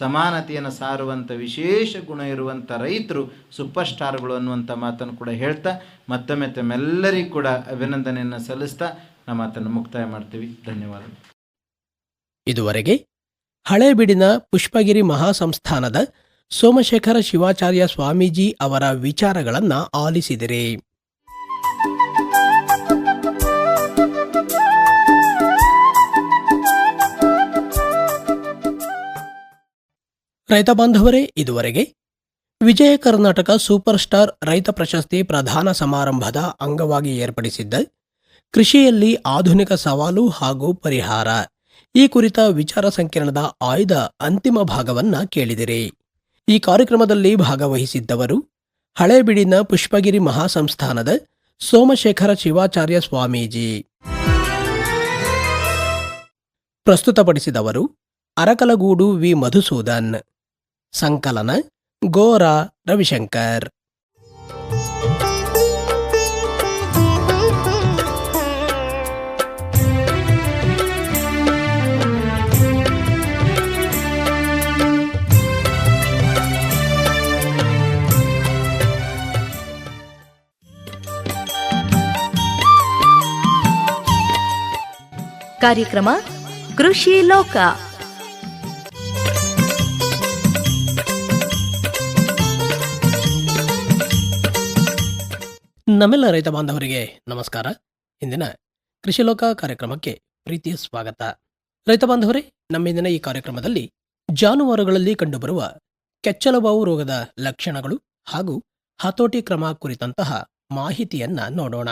ಸಮಾನತೆಯನ್ನು ಸಾರುವಂಥ ವಿಶೇಷ ಗುಣ ಇರುವಂಥ ರೈತರು ಸೂಪರ್ ಸ್ಟಾರ್ಗಳು ಅನ್ನುವಂಥ ಮಾತನ್ನು ಕೂಡ ಹೇಳ್ತಾ ಮತ್ತೊಮ್ಮೆ ತಮ್ಮೆಲ್ಲರಿಗೂ ಕೂಡ ಅಭಿನಂದನೆಯನ್ನು ಸಲ್ಲಿಸ್ತಾ ನಮ್ಮ ಮಾತನ್ನು ಮುಕ್ತಾಯ ಮಾಡ್ತೀವಿ. ಧನ್ಯವಾದಗಳು. ಇದುವರೆಗೆ ಹಳೇಬೀಡಿನ ಪುಷ್ಪಗಿರಿ ಮಹಾಸಂಸ್ಥಾನದ ಸೋಮಶೇಖರ ಶಿವಾಚಾರ್ಯ ಸ್ವಾಮೀಜಿ ಅವರ ವಿಚಾರಗಳನ್ನು ಆಲಿಸಿದಿರಿ. ರೈತ ಬಾಂಧವರೇ, ಇದುವರೆಗೆ ವಿಜಯ ಕರ್ನಾಟಕ ಸೂಪರ್ ಸ್ಟಾರ್ ರೈತ ಪ್ರಶಸ್ತಿ ಪ್ರಧಾನ ಸಮಾರಂಭದ ಅಂಗವಾಗಿ ಏರ್ಪಡಿಸಿದ್ದ ಕೃಷಿಯಲ್ಲಿ ಆಧುನಿಕ ಸವಾಲು ಹಾಗೂ ಪರಿಹಾರ. ಈ ಕುರಿತ ವಿಚಾರ ಸಂಕಿರಣದ ಆಯ್ದ ಅಂತಿಮ ಭಾಗವನ್ನ ಕೇಳಿದಿರಿ. ಈ ಕಾರ್ಯಕ್ರಮದಲ್ಲಿ ಭಾಗವಹಿಸಿದ್ದವರು ಹಳೇಬಿಡಿನ ಪುಷ್ಪಗಿರಿ ಮಹಾಸಂಸ್ಥಾನದ ಸೋಮಶೇಖರ ಶಿವಾಚಾರ್ಯ ಸ್ವಾಮೀಜಿ. ಪ್ರಸ್ತುತಪಡಿಸಿದವರು ಅರಕಲಗೂಡು ವಿ ಮಧುಸೂದನ್, ಸಂಕಲನ ಗೋರಾ ರವಿಶಂಕರ್. ಕಾರ್ಯಕ್ರಮ ಕೃಷಿ ಲೋಕ. ನಮ್ಮೆಲ್ಲ ರೈತ ಬಾಂಧವರಿಗೆ ನಮಸ್ಕಾರ. ಇಂದಿನ ಕೃಷಿ ಲೋಕ ಕಾರ್ಯಕ್ರಮಕ್ಕೆ ಪ್ರೀತಿಯ ಸ್ವಾಗತ. ರೈತ ಬಾಂಧವರೇ ನಮ್ಮಿಂದಿನ ಈ ಕಾರ್ಯಕ್ರಮದಲ್ಲಿ ಜಾನುವಾರುಗಳಲ್ಲಿ ಕಂಡುಬರುವ ಕೆಚ್ಚಲುಬಾವು ರೋಗದ ಲಕ್ಷಣಗಳು ಹಾಗೂ ಹತೋಟಿ ಕ್ರಮ ಕುರಿತಂತಹ ಮಾಹಿತಿಯನ್ನ ನೋಡೋಣ.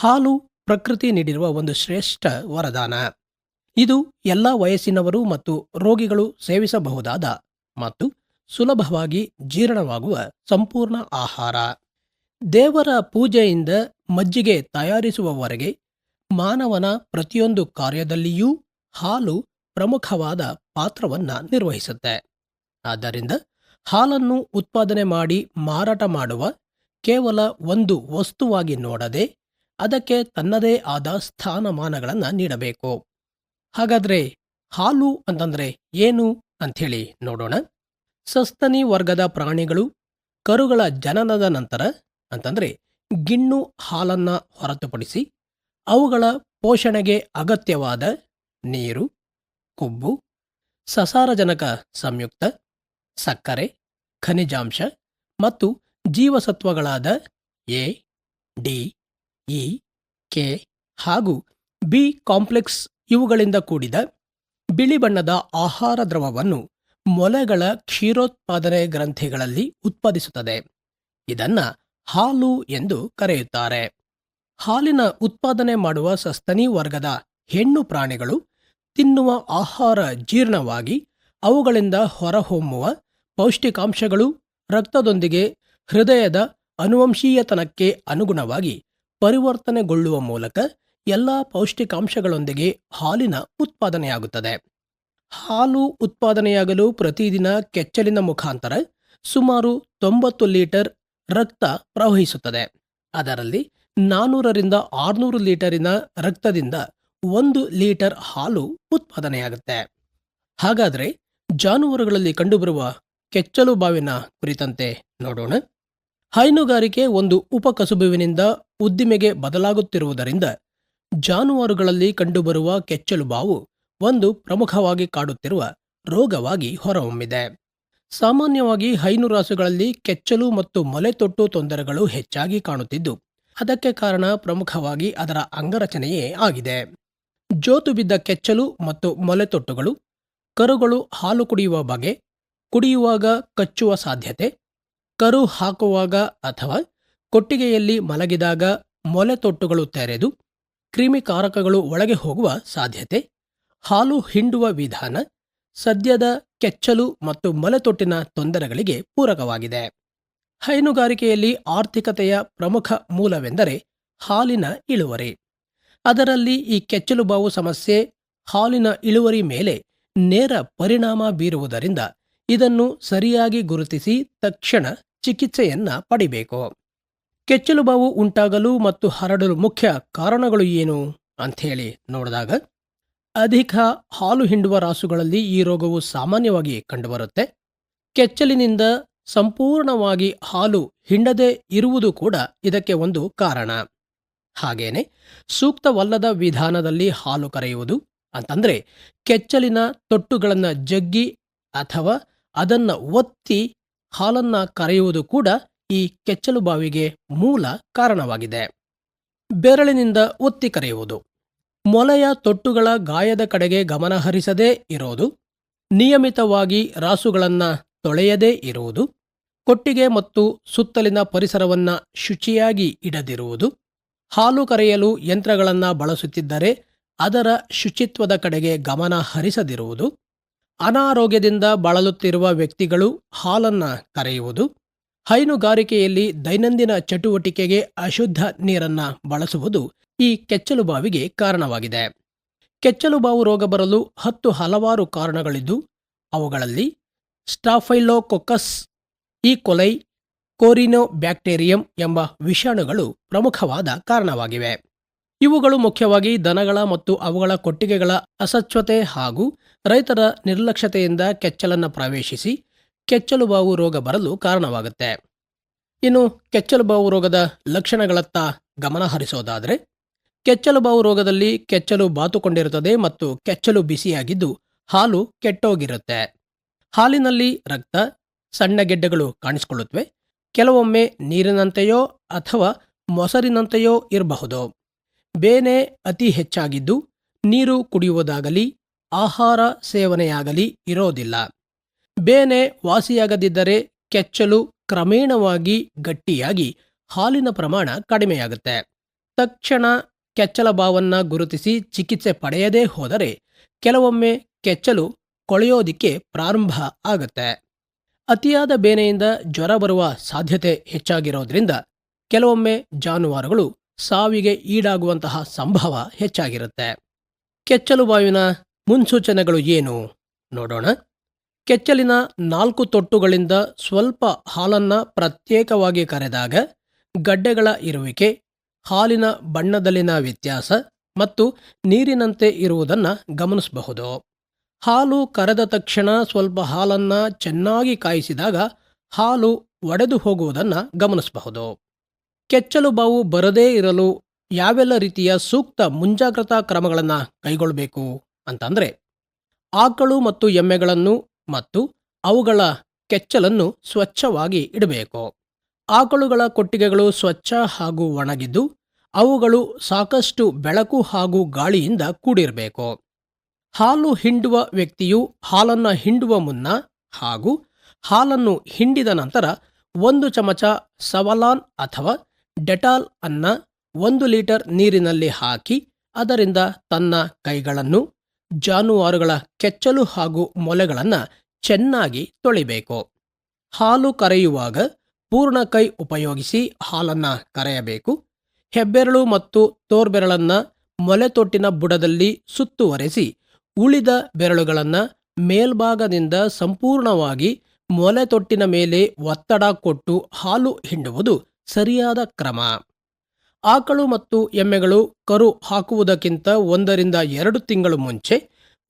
ಹಾಲು ಪ್ರಕೃತಿ ನೀಡಿರುವ ಒಂದು ಶ್ರೇಷ್ಠ ವರದಾನ. ಇದು ಎಲ್ಲ ವಯಸ್ಸಿನವರು ಮತ್ತು ರೋಗಿಗಳು ಸೇವಿಸಬಹುದಾದ ಮತ್ತು ಸುಲಭವಾಗಿ ಜೀರ್ಣವಾಗುವ ಸಂಪೂರ್ಣ ಆಹಾರ. ದೇವರ ಪೂಜೆಯಿಂದ ಮಜ್ಜಿಗೆ ತಯಾರಿಸುವವರೆಗೆ ಮಾನವನ ಪ್ರತಿಯೊಂದು ಕಾರ್ಯದಲ್ಲಿಯೂ ಹಾಲು ಪ್ರಮುಖವಾದ ಪಾತ್ರವನ್ನು ನಿರ್ವಹಿಸುತ್ತೆ. ಆದ್ದರಿಂದ ಹಾಲನ್ನು ಉತ್ಪಾದನೆ ಮಾಡಿ ಮಾರಾಟ ಮಾಡುವ ಕೇವಲ ಒಂದು ವಸ್ತುವಾಗಿ ನೋಡದೆ ಅದಕ್ಕೆ ತನ್ನದೇ ಆದ ಸ್ಥಾನಮಾನಗಳನ್ನು ನೀಡಬೇಕು. ಹಾಗಾದ್ರೆ ಹಾಲು ಅಂತಂದ್ರೆ ಏನು ಅಂಥೇಳಿ ನೋಡೋಣ. ಸಸ್ತನಿ ವರ್ಗದ ಪ್ರಾಣಿಗಳು ಕರುಗಳ ಜನನದ ನಂತರ ಅಂತಂದ್ರೆ ಗಿಣ್ಣು ಹಾಲನ್ನ ಹೊರತುಪಡಿಸಿ ಅವುಗಳ ಪೋಷಣೆಗೆ ಅಗತ್ಯವಾದ ನೀರು, ಕೊಬ್ಬು, ಸಸಾರಜನಕ ಸಂಯುಕ್ತ, ಸಕ್ಕರೆ, ಖನಿಜಾಂಶ ಮತ್ತು ಜೀವಸತ್ವಗಳಾದ ಎ, ಡಿ ಇ, ಕೆ, ಹಾಗೂ ಬಿ ಕಾಂಪ್ಲೆಕ್ಸ್ ಇವುಗಳಿಂದ ಕೂಡಿದ ಬಿಳಿ ಬಣ್ಣದ ಆಹಾರ ದ್ರವವನ್ನು ಮೊಲೆಗಳ ಕ್ಷೀರೋತ್ಪಾದನೆ ಗ್ರಂಥಿಗಳಲ್ಲಿ ಉತ್ಪಾದಿಸುತ್ತದೆ. ಇದನ್ನ ಹಾಲು ಎಂದು ಕರೆಯುತ್ತಾರೆ. ಹಾಲಿನ ಉತ್ಪಾದನೆ ಮಾಡುವ ಸಸ್ತನಿ ವರ್ಗದ ಹೆಣ್ಣು ಪ್ರಾಣಿಗಳು ತಿನ್ನುವ ಆಹಾರ ಜೀರ್ಣವಾಗಿ ಅವುಗಳಿಂದ ಹೊರಹೊಮ್ಮುವ ಪೌಷ್ಟಿಕಾಂಶಗಳು ರಕ್ತದೊಂದಿಗೆ ಹೃದಯದ ಅನುವಂಶೀಯತನಕ್ಕೆ ಅನುಗುಣವಾಗಿ ಪರಿವರ್ತನೆಗೊಳ್ಳುವ ಮೂಲಕ ಎಲ್ಲ ಪೌಷ್ಟಿಕಾಂಶಗಳೊಂದಿಗೆ ಹಾಲಿನ ಉತ್ಪಾದನೆಯಾಗುತ್ತದೆ. ಹಾಲು ಉತ್ಪಾದನೆಯಾಗಲು ಪ್ರತಿದಿನ ಕೆಚ್ಚಲಿನ ಮುಖಾಂತರ ಸುಮಾರು ತೊಂಬತ್ತು ಲೀಟರ್ ರಕ್ತ ಪ್ರವಹಿಸುತ್ತದೆ. ಅದರಲ್ಲಿ ನಾನ್ನೂರರಿಂದ ಆರುನೂರು ಲೀಟರಿನ ರಕ್ತದಿಂದ ಒಂದು ಲೀಟರ್ ಹಾಲು ಉತ್ಪಾದನೆಯಾಗುತ್ತೆ. ಹಾಗಾದರೆ ಜಾನುವಾರುಗಳಲ್ಲಿ ಕಂಡುಬರುವ ಕೆಚ್ಚಲು ಬಾವಿನ ಕುರಿತಂತೆ ನೋಡೋಣ. ಹೈನುಗಾರಿಕೆ ಒಂದು ಉಪಕಸುಬುವಿನಿಂದ ಉದ್ದಿಮೆಗೆ ಬದಲಾಗುತ್ತಿರುವುದರಿಂದ ಜಾನುವಾರುಗಳಲ್ಲಿ ಕಂಡುಬರುವ ಕೆಚ್ಚಲು ಬಾವು ಒಂದು ಪ್ರಮುಖವಾಗಿ ಕಾಡುತ್ತಿರುವ ರೋಗವಾಗಿ ಹೊರಹೊಮ್ಮಿದೆ. ಸಾಮಾನ್ಯವಾಗಿ ಹೈನುರಾಸುಗಳಲ್ಲಿ ಕೆಚ್ಚಲು ಮತ್ತು ಮೊಲೆತೊಟ್ಟು ತೊಂದರೆಗಳು ಹೆಚ್ಚಾಗಿ ಕಾಣುತ್ತಿದ್ದು, ಅದಕ್ಕೆ ಕಾರಣ ಪ್ರಮುಖವಾಗಿ ಅದರ ಅಂಗರಚನೆಯೇ ಆಗಿದೆ. ಜೋತು ಬಿದ್ದ ಕೆಚ್ಚಲು ಮತ್ತು ಮೊಲೆತೊಟ್ಟುಗಳು ಕರುಗಳು ಹಾಲು ಕುಡಿಯುವ ಬಗೆ, ಕುಡಿಯುವಾಗ ಕಚ್ಚುವ ಸಾಧ್ಯತೆ ಕರು ಹಾಕುವಾಗ ಅಥವಾ ಕೊಟ್ಟಿಗೆಯಲ್ಲಿ ಮಲಗಿದಾಗ ಮೊಲೆತೊಟ್ಟುಗಳು ತೆರೆದು ಕ್ರಿಮಿಕಾರಕಗಳು ಒಳಗೆ ಹೋಗುವ ಸಾಧ್ಯತೆ, ಹಾಲು ಹಿಂಡುವ ವಿಧಾನ, ಸದ್ಯದ ಕೆಚ್ಚಲು ಮತ್ತು ಮೊಲೆತೊಟ್ಟಿನ ತೊಂದರೆಗಳಿಗೆ ಪೂರಕವಾಗಿದೆ. ಹೈನುಗಾರಿಕೆಯಲ್ಲಿ ಆರ್ಥಿಕತೆಯ ಪ್ರಮುಖ ಮೂಲವೆಂದರೆ ಹಾಲಿನ ಇಳುವರಿ. ಅದರಲ್ಲಿ ಈ ಕೆಚ್ಚಲು ಬಾವು ಸಮಸ್ಯೆ, ಹಾಲಿನ ಇಳುವರಿ ಮೇಲೆ ನೇರ ಪರಿಣಾಮ ಬೀರುವುದರಿಂದ ಇದನ್ನು ಸರಿಯಾಗಿ ಗುರುತಿಸಿ ತಕ್ಷಣ ಚಿಕಿತ್ಸೆಯನ್ನ ಪಡಿಬೇಕು. ಕೆಚ್ಚಲು ಬಾವು ಉಂಟಾಗಲು ಮತ್ತು ಹರಡಲು ಮುಖ್ಯ ಕಾರಣಗಳು ಏನು ಅಂಥೇಳಿ ನೋಡಿದಾಗ, ಅಧಿಕ ಹಾಲು ಹಿಂಡುವ ರಾಸುಗಳಲ್ಲಿ ಈ ರೋಗವು ಸಾಮಾನ್ಯವಾಗಿ ಕಂಡುಬರುತ್ತೆ. ಕೆಚ್ಚಲಿನಿಂದ ಸಂಪೂರ್ಣವಾಗಿ ಹಾಲು ಹಿಂಡದೆ ಇರುವುದು ಕೂಡ ಇದಕ್ಕೆ ಒಂದು ಕಾರಣ. ಹಾಗೇನೆ, ಸೂಕ್ತವಲ್ಲದ ವಿಧಾನದಲ್ಲಿ ಹಾಲು ಕರೆಯುವುದು ಅಂತಂದರೆ, ಕೆಚ್ಚಲಿನ ತೊಟ್ಟುಗಳನ್ನು ಜಗ್ಗಿ ಅಥವಾ ಅದನ್ನು ಒತ್ತಿ ಹಾಲನ್ನ ಕರೆಯುವುದು ಕೂಡ ಈ ಕೆಚ್ಚಲು ಬಾವಿಗೆ ಮೂಲ ಕಾರಣವಾಗಿದೆ. ಬೆರಳಿನಿಂದ ಒತ್ತಿ ಕರೆಯುವುದು. ಮೊಲೆಯ ತೊಟ್ಟುಗಳ ಗಾಯದ ಕಡೆಗೆ ಗಮನಹರಿಸದೇ ಇರೋದು. ನಿಯಮಿತವಾಗಿ ರಾಸುಗಳನ್ನು ತೊಳೆಯದೇ ಇರುವುದು. ಕೊಟ್ಟಿಗೆ ಮತ್ತು ಸುತ್ತಲಿನ ಪರಿಸರವನ್ನ ಶುಚಿಯಾಗಿ ಇಡದಿರುವುದು. ಹಾಲು ಕರೆಯಲು ಯಂತ್ರಗಳನ್ನು ಬಳಸುತ್ತಿದ್ದರೆ ಅದರ ಶುಚಿತ್ವದ ಕಡೆಗೆ ಗಮನ ಹರಿಸದಿರುವುದು. ಅನಾರೋಗ್ಯದಿಂದ ಬಳಲುತ್ತಿರುವ ವ್ಯಕ್ತಿಗಳು ಹಾಲನ್ನು ಕರೆಯುವುದು, ಹೈನುಗಾರಿಕೆಯಲ್ಲಿ ದೈನಂದಿನ ಚಟುವಟಿಕೆಗೆ ಅಶುದ್ಧ ನೀರನ್ನು ಬಳಸುವುದು ಈ ಕೆಚ್ಚಲು ಬಾವಿಗೆ ಕಾರಣವಾಗಿದೆ. ಕೆಚ್ಚಲು ಬಾವು ರೋಗ ಬರಲು ಹತ್ತು ಹಲವಾರು ಕಾರಣಗಳಿದ್ದು, ಅವುಗಳಲ್ಲಿ ಸ್ಟಾಫೈಲೋಕೊಕಸ್ ಈ ಕೊಲೈ ಕೋರಿನೋ ಬ್ಯಾಕ್ಟೀರಿಯಂ ಎಂಬ ವಿಷಾಣುಗಳು ಪ್ರಮುಖವಾದ ಕಾರಣವಾಗಿವೆ. ಇವುಗಳು ಮುಖ್ಯವಾಗಿ ದನಗಳ ಮತ್ತು ಅವುಗಳ ಕೊಟ್ಟಿಗೆಗಳ ಅಸಚ್ಛತೆ ಹಾಗೂ ರೈತರ ನಿರ್ಲಕ್ಷ್ಯತೆಯಿಂದ ಕೆಚ್ಚಲನ್ನು ಪ್ರವೇಶಿಸಿ ಕೆಚ್ಚಲುಬಾವು ರೋಗ ಬರಲು ಕಾರಣವಾಗುತ್ತೆ. ಇನ್ನು ಕೆಚ್ಚಲುಬಾವು ರೋಗದ ಲಕ್ಷಣಗಳತ್ತ ಗಮನ ಹರಿಸೋದಾದರೆ ಕೆಚ್ಚಲುಬಾವು ರೋಗದಲ್ಲಿ ಕೆಚ್ಚಲು ಬಾತುಕೊಂಡಿರುತ್ತದೆ ಮತ್ತು ಕೆಚ್ಚಲು ಬಿಸಿಯಾಗಿದ್ದು ಹಾಲು ಕೆಟ್ಟೋಗಿರುತ್ತೆ. ಹಾಲಿನಲ್ಲಿ ರಕ್ತ, ಸಣ್ಣ ಗೆಡ್ಡೆಗಳು ಕಾಣಿಸಿಕೊಳ್ಳುತ್ತವೆ ಕೆಲವೊಮ್ಮೆ ನೀರಿನಂತೆಯೋ ಅಥವಾ ಮೊಸರಿನಂತೆಯೋ ಇರಬಹುದು. ಬೇನೆ ಅತಿ ಹೆಚ್ಚಾಗಿದ್ದು ನೀರು ಕುಡಿಯುವುದಾಗಲಿ, ಆಹಾರ ಸೇವನೆಯಾಗಲಿ ಇರೋದಿಲ್ಲ. ಬೇನೆ ವಾಸಿಯಾಗದಿದ್ದರೆ ಕೆಚ್ಚಲು ಕ್ರಮೇಣವಾಗಿ ಗಟ್ಟಿಯಾಗಿ ಹಾಲಿನ ಪ್ರಮಾಣ ಕಡಿಮೆಯಾಗುತ್ತೆ. ತಕ್ಷಣ ಕೆಚ್ಚಲ ಬಾವನ್ನ ಗುರುತಿಸಿ ಚಿಕಿತ್ಸೆ ಪಡೆಯದೇ ಹೋದರೆ ಕೆಲವೊಮ್ಮೆ ಕೆಚ್ಚಲು ಕೊಳೆಯೋದಿಕ್ಕೆ ಪ್ರಾರಂಭ ಆಗುತ್ತೆ. ಅತಿಯಾದ ಬೇನೆಯಿಂದ ಜ್ವರ ಬರುವ ಸಾಧ್ಯತೆ ಹೆಚ್ಚಾಗಿರೋದ್ರಿಂದ ಕೆಲವೊಮ್ಮೆ ಜಾನುವಾರುಗಳು ಸಾವಿಗೆ ಈಡಾಗುವಂತಹ ಸಂಭವ ಹೆಚ್ಚಾಗಿರುತ್ತೆ. ಕೆಚ್ಚಲು ಬಾವಿನ ಮುನ್ಸೂಚನೆಗಳು ಏನು? ನೋಡೋಣ. ಕೆಚ್ಚಲಿನ ನಾಲ್ಕು ತೊಟ್ಟುಗಳಿಂದ ಸ್ವಲ್ಪ ಹಾಲನ್ನು ಪ್ರತ್ಯೇಕವಾಗಿ ಕರೆದಾಗ ಗಡ್ಡೆಗಳ ಇರುವಿಕೆ, ಹಾಲಿನ ಬಣ್ಣದಲ್ಲಿನ ವ್ಯತ್ಯಾಸ ಮತ್ತು ನೀರಿನಂತೆ ಇರುವುದನ್ನು ಗಮನಿಸಬಹುದು. ಹಾಲು ಕರೆದ ತಕ್ಷಣ ಸ್ವಲ್ಪ ಹಾಲನ್ನು ಚೆನ್ನಾಗಿ ಕಾಯಿಸಿದಾಗ ಹಾಲು ಒಡೆದು ಹೋಗುವುದನ್ನು ಗಮನಿಸಬಹುದು. ಕೆಚ್ಚಲು ಬಾವು ಬರದೇ ಇರಲು ಯಾವೆಲ್ಲ ರೀತಿಯ ಸೂಕ್ತ ಮುಂಜಾಗ್ರತಾ ಕ್ರಮಗಳನ್ನು ಕೈಗೊಳ್ಳಬೇಕು ಅಂತಂದರೆ ಆಕಳು ಮತ್ತು ಎಮ್ಮೆಗಳನ್ನು ಮತ್ತು ಅವುಗಳ ಕೆಚ್ಚಲನ್ನು ಸ್ವಚ್ಛವಾಗಿ ಇಡಬೇಕು. ಆಕಳುಗಳ ಕೊಟ್ಟಿಗೆಗಳು ಸ್ವಚ್ಛ ಹಾಗೂ ಒಣಗಿದ್ದು ಅವುಗಳು ಸಾಕಷ್ಟು ಬೆಳಕು ಹಾಗೂ ಗಾಳಿಯಿಂದ ಕೂಡಿರಬೇಕು. ಹಾಲು ಹಿಂಡುವ ವ್ಯಕ್ತಿಯು ಹಾಲನ್ನು ಹಿಂಡುವ ಮುನ್ನ ಹಾಗೂ ಹಾಲನ್ನು ಹಿಂಡಿದ ನಂತರ ಒಂದು ಚಮಚ ಸವಲಾನ್ ಅಥವಾ ಡೆಟಾಲ್ ಅನ್ನ ಒಂದು ಲೀಟರ್ ನೀರಿನಲ್ಲಿ ಹಾಕಿ, ಅದರಿಂದ ತನ್ನ ಕೈಗಳನ್ನು, ಜಾನುವಾರುಗಳ ಕೆಚ್ಚಲು ಹಾಗೂ ಮೊಲೆಗಳನ್ನು ಚೆನ್ನಾಗಿ ತೊಳಿಬೇಕು. ಹಾಲು ಕರೆಯುವಾಗ ಪೂರ್ಣ ಕೈ ಉಪಯೋಗಿಸಿ ಹಾಲನ್ನ ಕರೆಯಬೇಕು. ಹೆಬ್ಬೆರಳು ಮತ್ತು ತೋರ್ಬೆರಳನ್ನ ಮೊಲೆತೊಟ್ಟಿನ ಬುಡದಲ್ಲಿ ಸುತ್ತುವರೆಸಿ ಉಳಿದ ಬೆರಳುಗಳನ್ನು ಮೇಲ್ಭಾಗದಿಂದ ಸಂಪೂರ್ಣವಾಗಿ ಮೊಲೆತೊಟ್ಟಿನ ಮೇಲೆ ಒತ್ತಡ ಕೊಟ್ಟು ಹಾಲು ಹಿಂಡುವುದು ಸರಿಯಾದ ಕ್ರಮ. ಆಕಳು ಮತ್ತು ಎಮ್ಮೆಗಳು ಕರು ಹಾಕುವುದಕ್ಕಿಂತ ಒಂದರಿಂದ ಎರಡು ತಿಂಗಳು ಮುಂಚೆ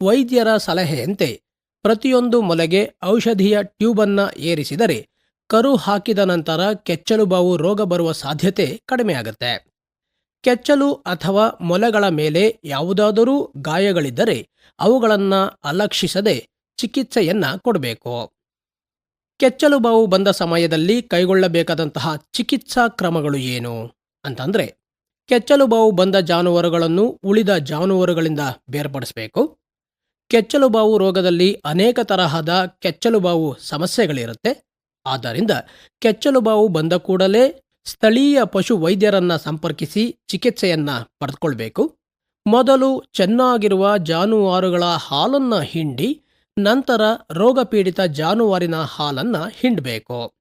ವೈದ್ಯರ ಸಲಹೆಯಂತೆ ಪ್ರತಿಯೊಂದು ಮೊಲೆಗೆ ಔಷಧಿಯ ಟ್ಯೂಬನ್ನ ಏರಿಸಿದರೆ ಕರು ಹಾಕಿದ ನಂತರ ಕೆಚ್ಚಲು ಬಾವು ರೋಗ ಬರುವ ಸಾಧ್ಯತೆ ಕಡಿಮೆಯಾಗುತ್ತೆ. ಕೆಚ್ಚಲು ಅಥವಾ ಮೊಲೆಗಳ ಮೇಲೆ ಯಾವುದಾದರೂ ಗಾಯಗಳಿದ್ದರೆ ಅವುಗಳನ್ನು ಅಲಕ್ಷಿಸದೆ ಚಿಕಿತ್ಸೆಯನ್ನ ಕೊಡಬೇಕು. ಕೆಚ್ಚಲು ಬಾವು ಬಂದ ಸಮಯದಲ್ಲಿ ಕೈಗೊಳ್ಳಬೇಕಾದಂತಹ ಚಿಕಿತ್ಸಾ ಕ್ರಮಗಳು ಏನು? ಅಂತಂದರೆ ಕೆಚ್ಚಲು ಬಾವು ಬಂದ ಜಾನುವಾರುಗಳನ್ನು ಉಳಿದ ಜಾನುವಾರುಗಳಿಂದ ಬೇರ್ಪಡಿಸಬೇಕು. ಕೆಚ್ಚಲು ಬಾವು ರೋಗದಲ್ಲಿ ಅನೇಕ ತರಹದ ಕೆಚ್ಚಲು ಬಾವು ಸಮಸ್ಯೆಗಳಿರುತ್ತೆ. ಆದ್ದರಿಂದ ಕೆಚ್ಚಲು ಬಾವು ಬಂದ ಕೂಡಲೇ ಸ್ಥಳೀಯ ಪಶು ವೈದ್ಯರನ್ನು ಸಂಪರ್ಕಿಸಿ ಚಿಕಿತ್ಸೆಯನ್ನು ಪಡೆದುಕೊಳ್ಬೇಕು. ಮೊದಲು ಚೆನ್ನಾಗಿರುವ ಜಾನುವಾರುಗಳ ಹಾಲನ್ನು ಹಿಂಡಿ ನಂತರ ರೋಗಪೀಡಿತ ಜಾನುವಾರಿನ ಹಾಲನ್ನ ಹಿಂಡಬೇಕು.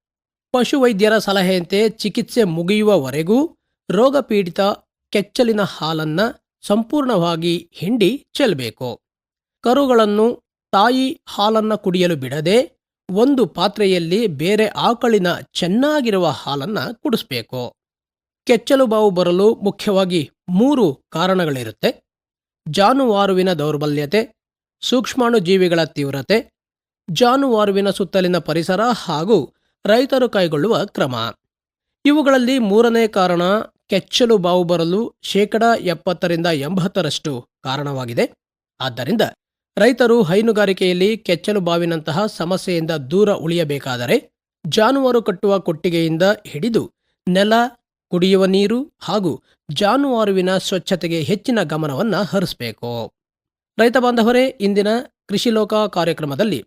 ಪಶುವೈದ್ಯರ ಸಲಹೆಯಂತೆ ಚಿಕಿತ್ಸೆ ಮುಗಿಯುವವರೆಗೂ ರೋಗಪೀಡಿತ ಕೆಚ್ಚಲಿನ ಹಾಲನ್ನ ಸಂಪೂರ್ಣವಾಗಿ ಹಿಂಡಿ ಚೆಲ್ಲಬೇಕು ಕರುಗಳನ್ನು ತಾಯಿ ಹಾಲನ್ನ ಕುಡಿಯಲು ಬಿಡದೆ ಒಂದು ಪಾತ್ರೆಯಲ್ಲಿ ಬೇರೆ ಆಕಳಿನ ಚೆನ್ನಾಗಿರುವ ಹಾಲನ್ನ ಕುಡಿಸ್ಬೇಕು. ಕೆಚ್ಚಲು ಬಾವು ಬರಲು ಮುಖ್ಯವಾಗಿ ಮೂರು ಕಾರಣಗಳಿರುತ್ತೆ. ಜಾನುವಾರುವಿನ ದೌರ್ಬಲ್ಯತೆ ಸೂಕ್ಷ್ಮಾಣು ಜೀವಿಗಳ ತೀವ್ರತೆ, ಜಾನುವಾರುವಿನ ಸುತ್ತಲಿನ ಪರಿಸರ ಹಾಗೂ ರೈತರು ಕೈಗೊಳ್ಳುವ ಕ್ರಮ. ಇವುಗಳಲ್ಲಿ ಮೂರನೇ ಕಾರಣ ಕೆಚ್ಚಲು ಬಾವು ಬರಲು ಶೇಕಡ ಎಪ್ಪತ್ತರಿಂದ ಎಂಬತ್ತರಷ್ಟು ಕಾರಣವಾಗಿದೆ. ಆದ್ದರಿಂದ ರೈತರು ಹೈನುಗಾರಿಕೆಯಲ್ಲಿ ಕೆಚ್ಚಲು ಬಾವಿನಂತಹ ಸಮಸ್ಯೆಯಿಂದ ದೂರ ಉಳಿಯಬೇಕಾದರೆ ಜಾನುವಾರು ಕಟ್ಟುವ ಕೊಟ್ಟಿಗೆಯಿಂದ ಹಿಡಿದು ನೆಲ, ಕುಡಿಯುವ ನೀರು ಹಾಗೂ ಜಾನುವಾರುವಿನ ಸ್ವಚ್ಛತೆಗೆ ಹೆಚ್ಚಿನ ಗಮನವನ್ನು ಹರಿಸಬೇಕು. ರೈತ ಬಾಂಧವರೇ, ಇಂದಿನ ಕೃಷಿ ಲೋಕ ಕಾರ್ಯಕ್ರಮದಲ್ಲಿ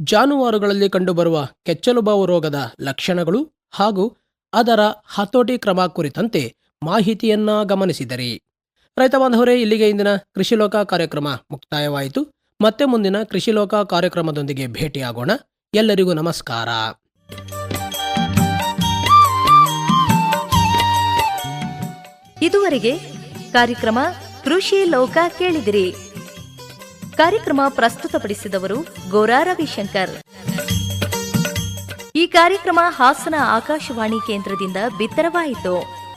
ಜಾನುವಾರುಗಳಲ್ಲಿ ಕಂಡುಬರುವ ಕೆಚ್ಚಲುಬಾವು ರೋಗದ ಲಕ್ಷಣಗಳು ಹಾಗೂ ಅದರ ಹತೋಟಿ ಕ್ರಮ ಕುರಿತಂತೆ ಮಾಹಿತಿಯನ್ನ ಗಮನಿಸಿದರಿ. ರೈತ ಬಾಂಧವರೇ, ಇಲ್ಲಿಗೆ ಇಂದಿನ ಕೃಷಿ ಲೋಕ ಕಾರ್ಯಕ್ರಮ ಮುಕ್ತಾಯವಾಯಿತು. ಮತ್ತೆ ಮುಂದಿನ ಕೃಷಿ ಲೋಕ ಕಾರ್ಯಕ್ರಮದೊಂದಿಗೆ ಭೇಟಿಯಾಗೋಣ. ಎಲ್ಲರಿಗೂ ನಮಸ್ಕಾರ. ಇದುವರೆಗೆ ಕಾರ್ಯಕ್ರಮ ಕೃಷಿ ಲೋಕ ಕೇಳಿದಿರಿ. ಕಾರ್ಯಕ್ರಮ ಪ್ರಸ್ತುತಪಡಿಸಿದವರು ಗೋರಾ ರವಿಶಂಕರ್ ಈ ಕಾರ್ಯಕ್ರಮ ಹಾಸನ ಆಕಾಶವಾಣಿ ಕೇಂದ್ರದಿಂದ ಬಿತ್ತರವಾಯಿತು.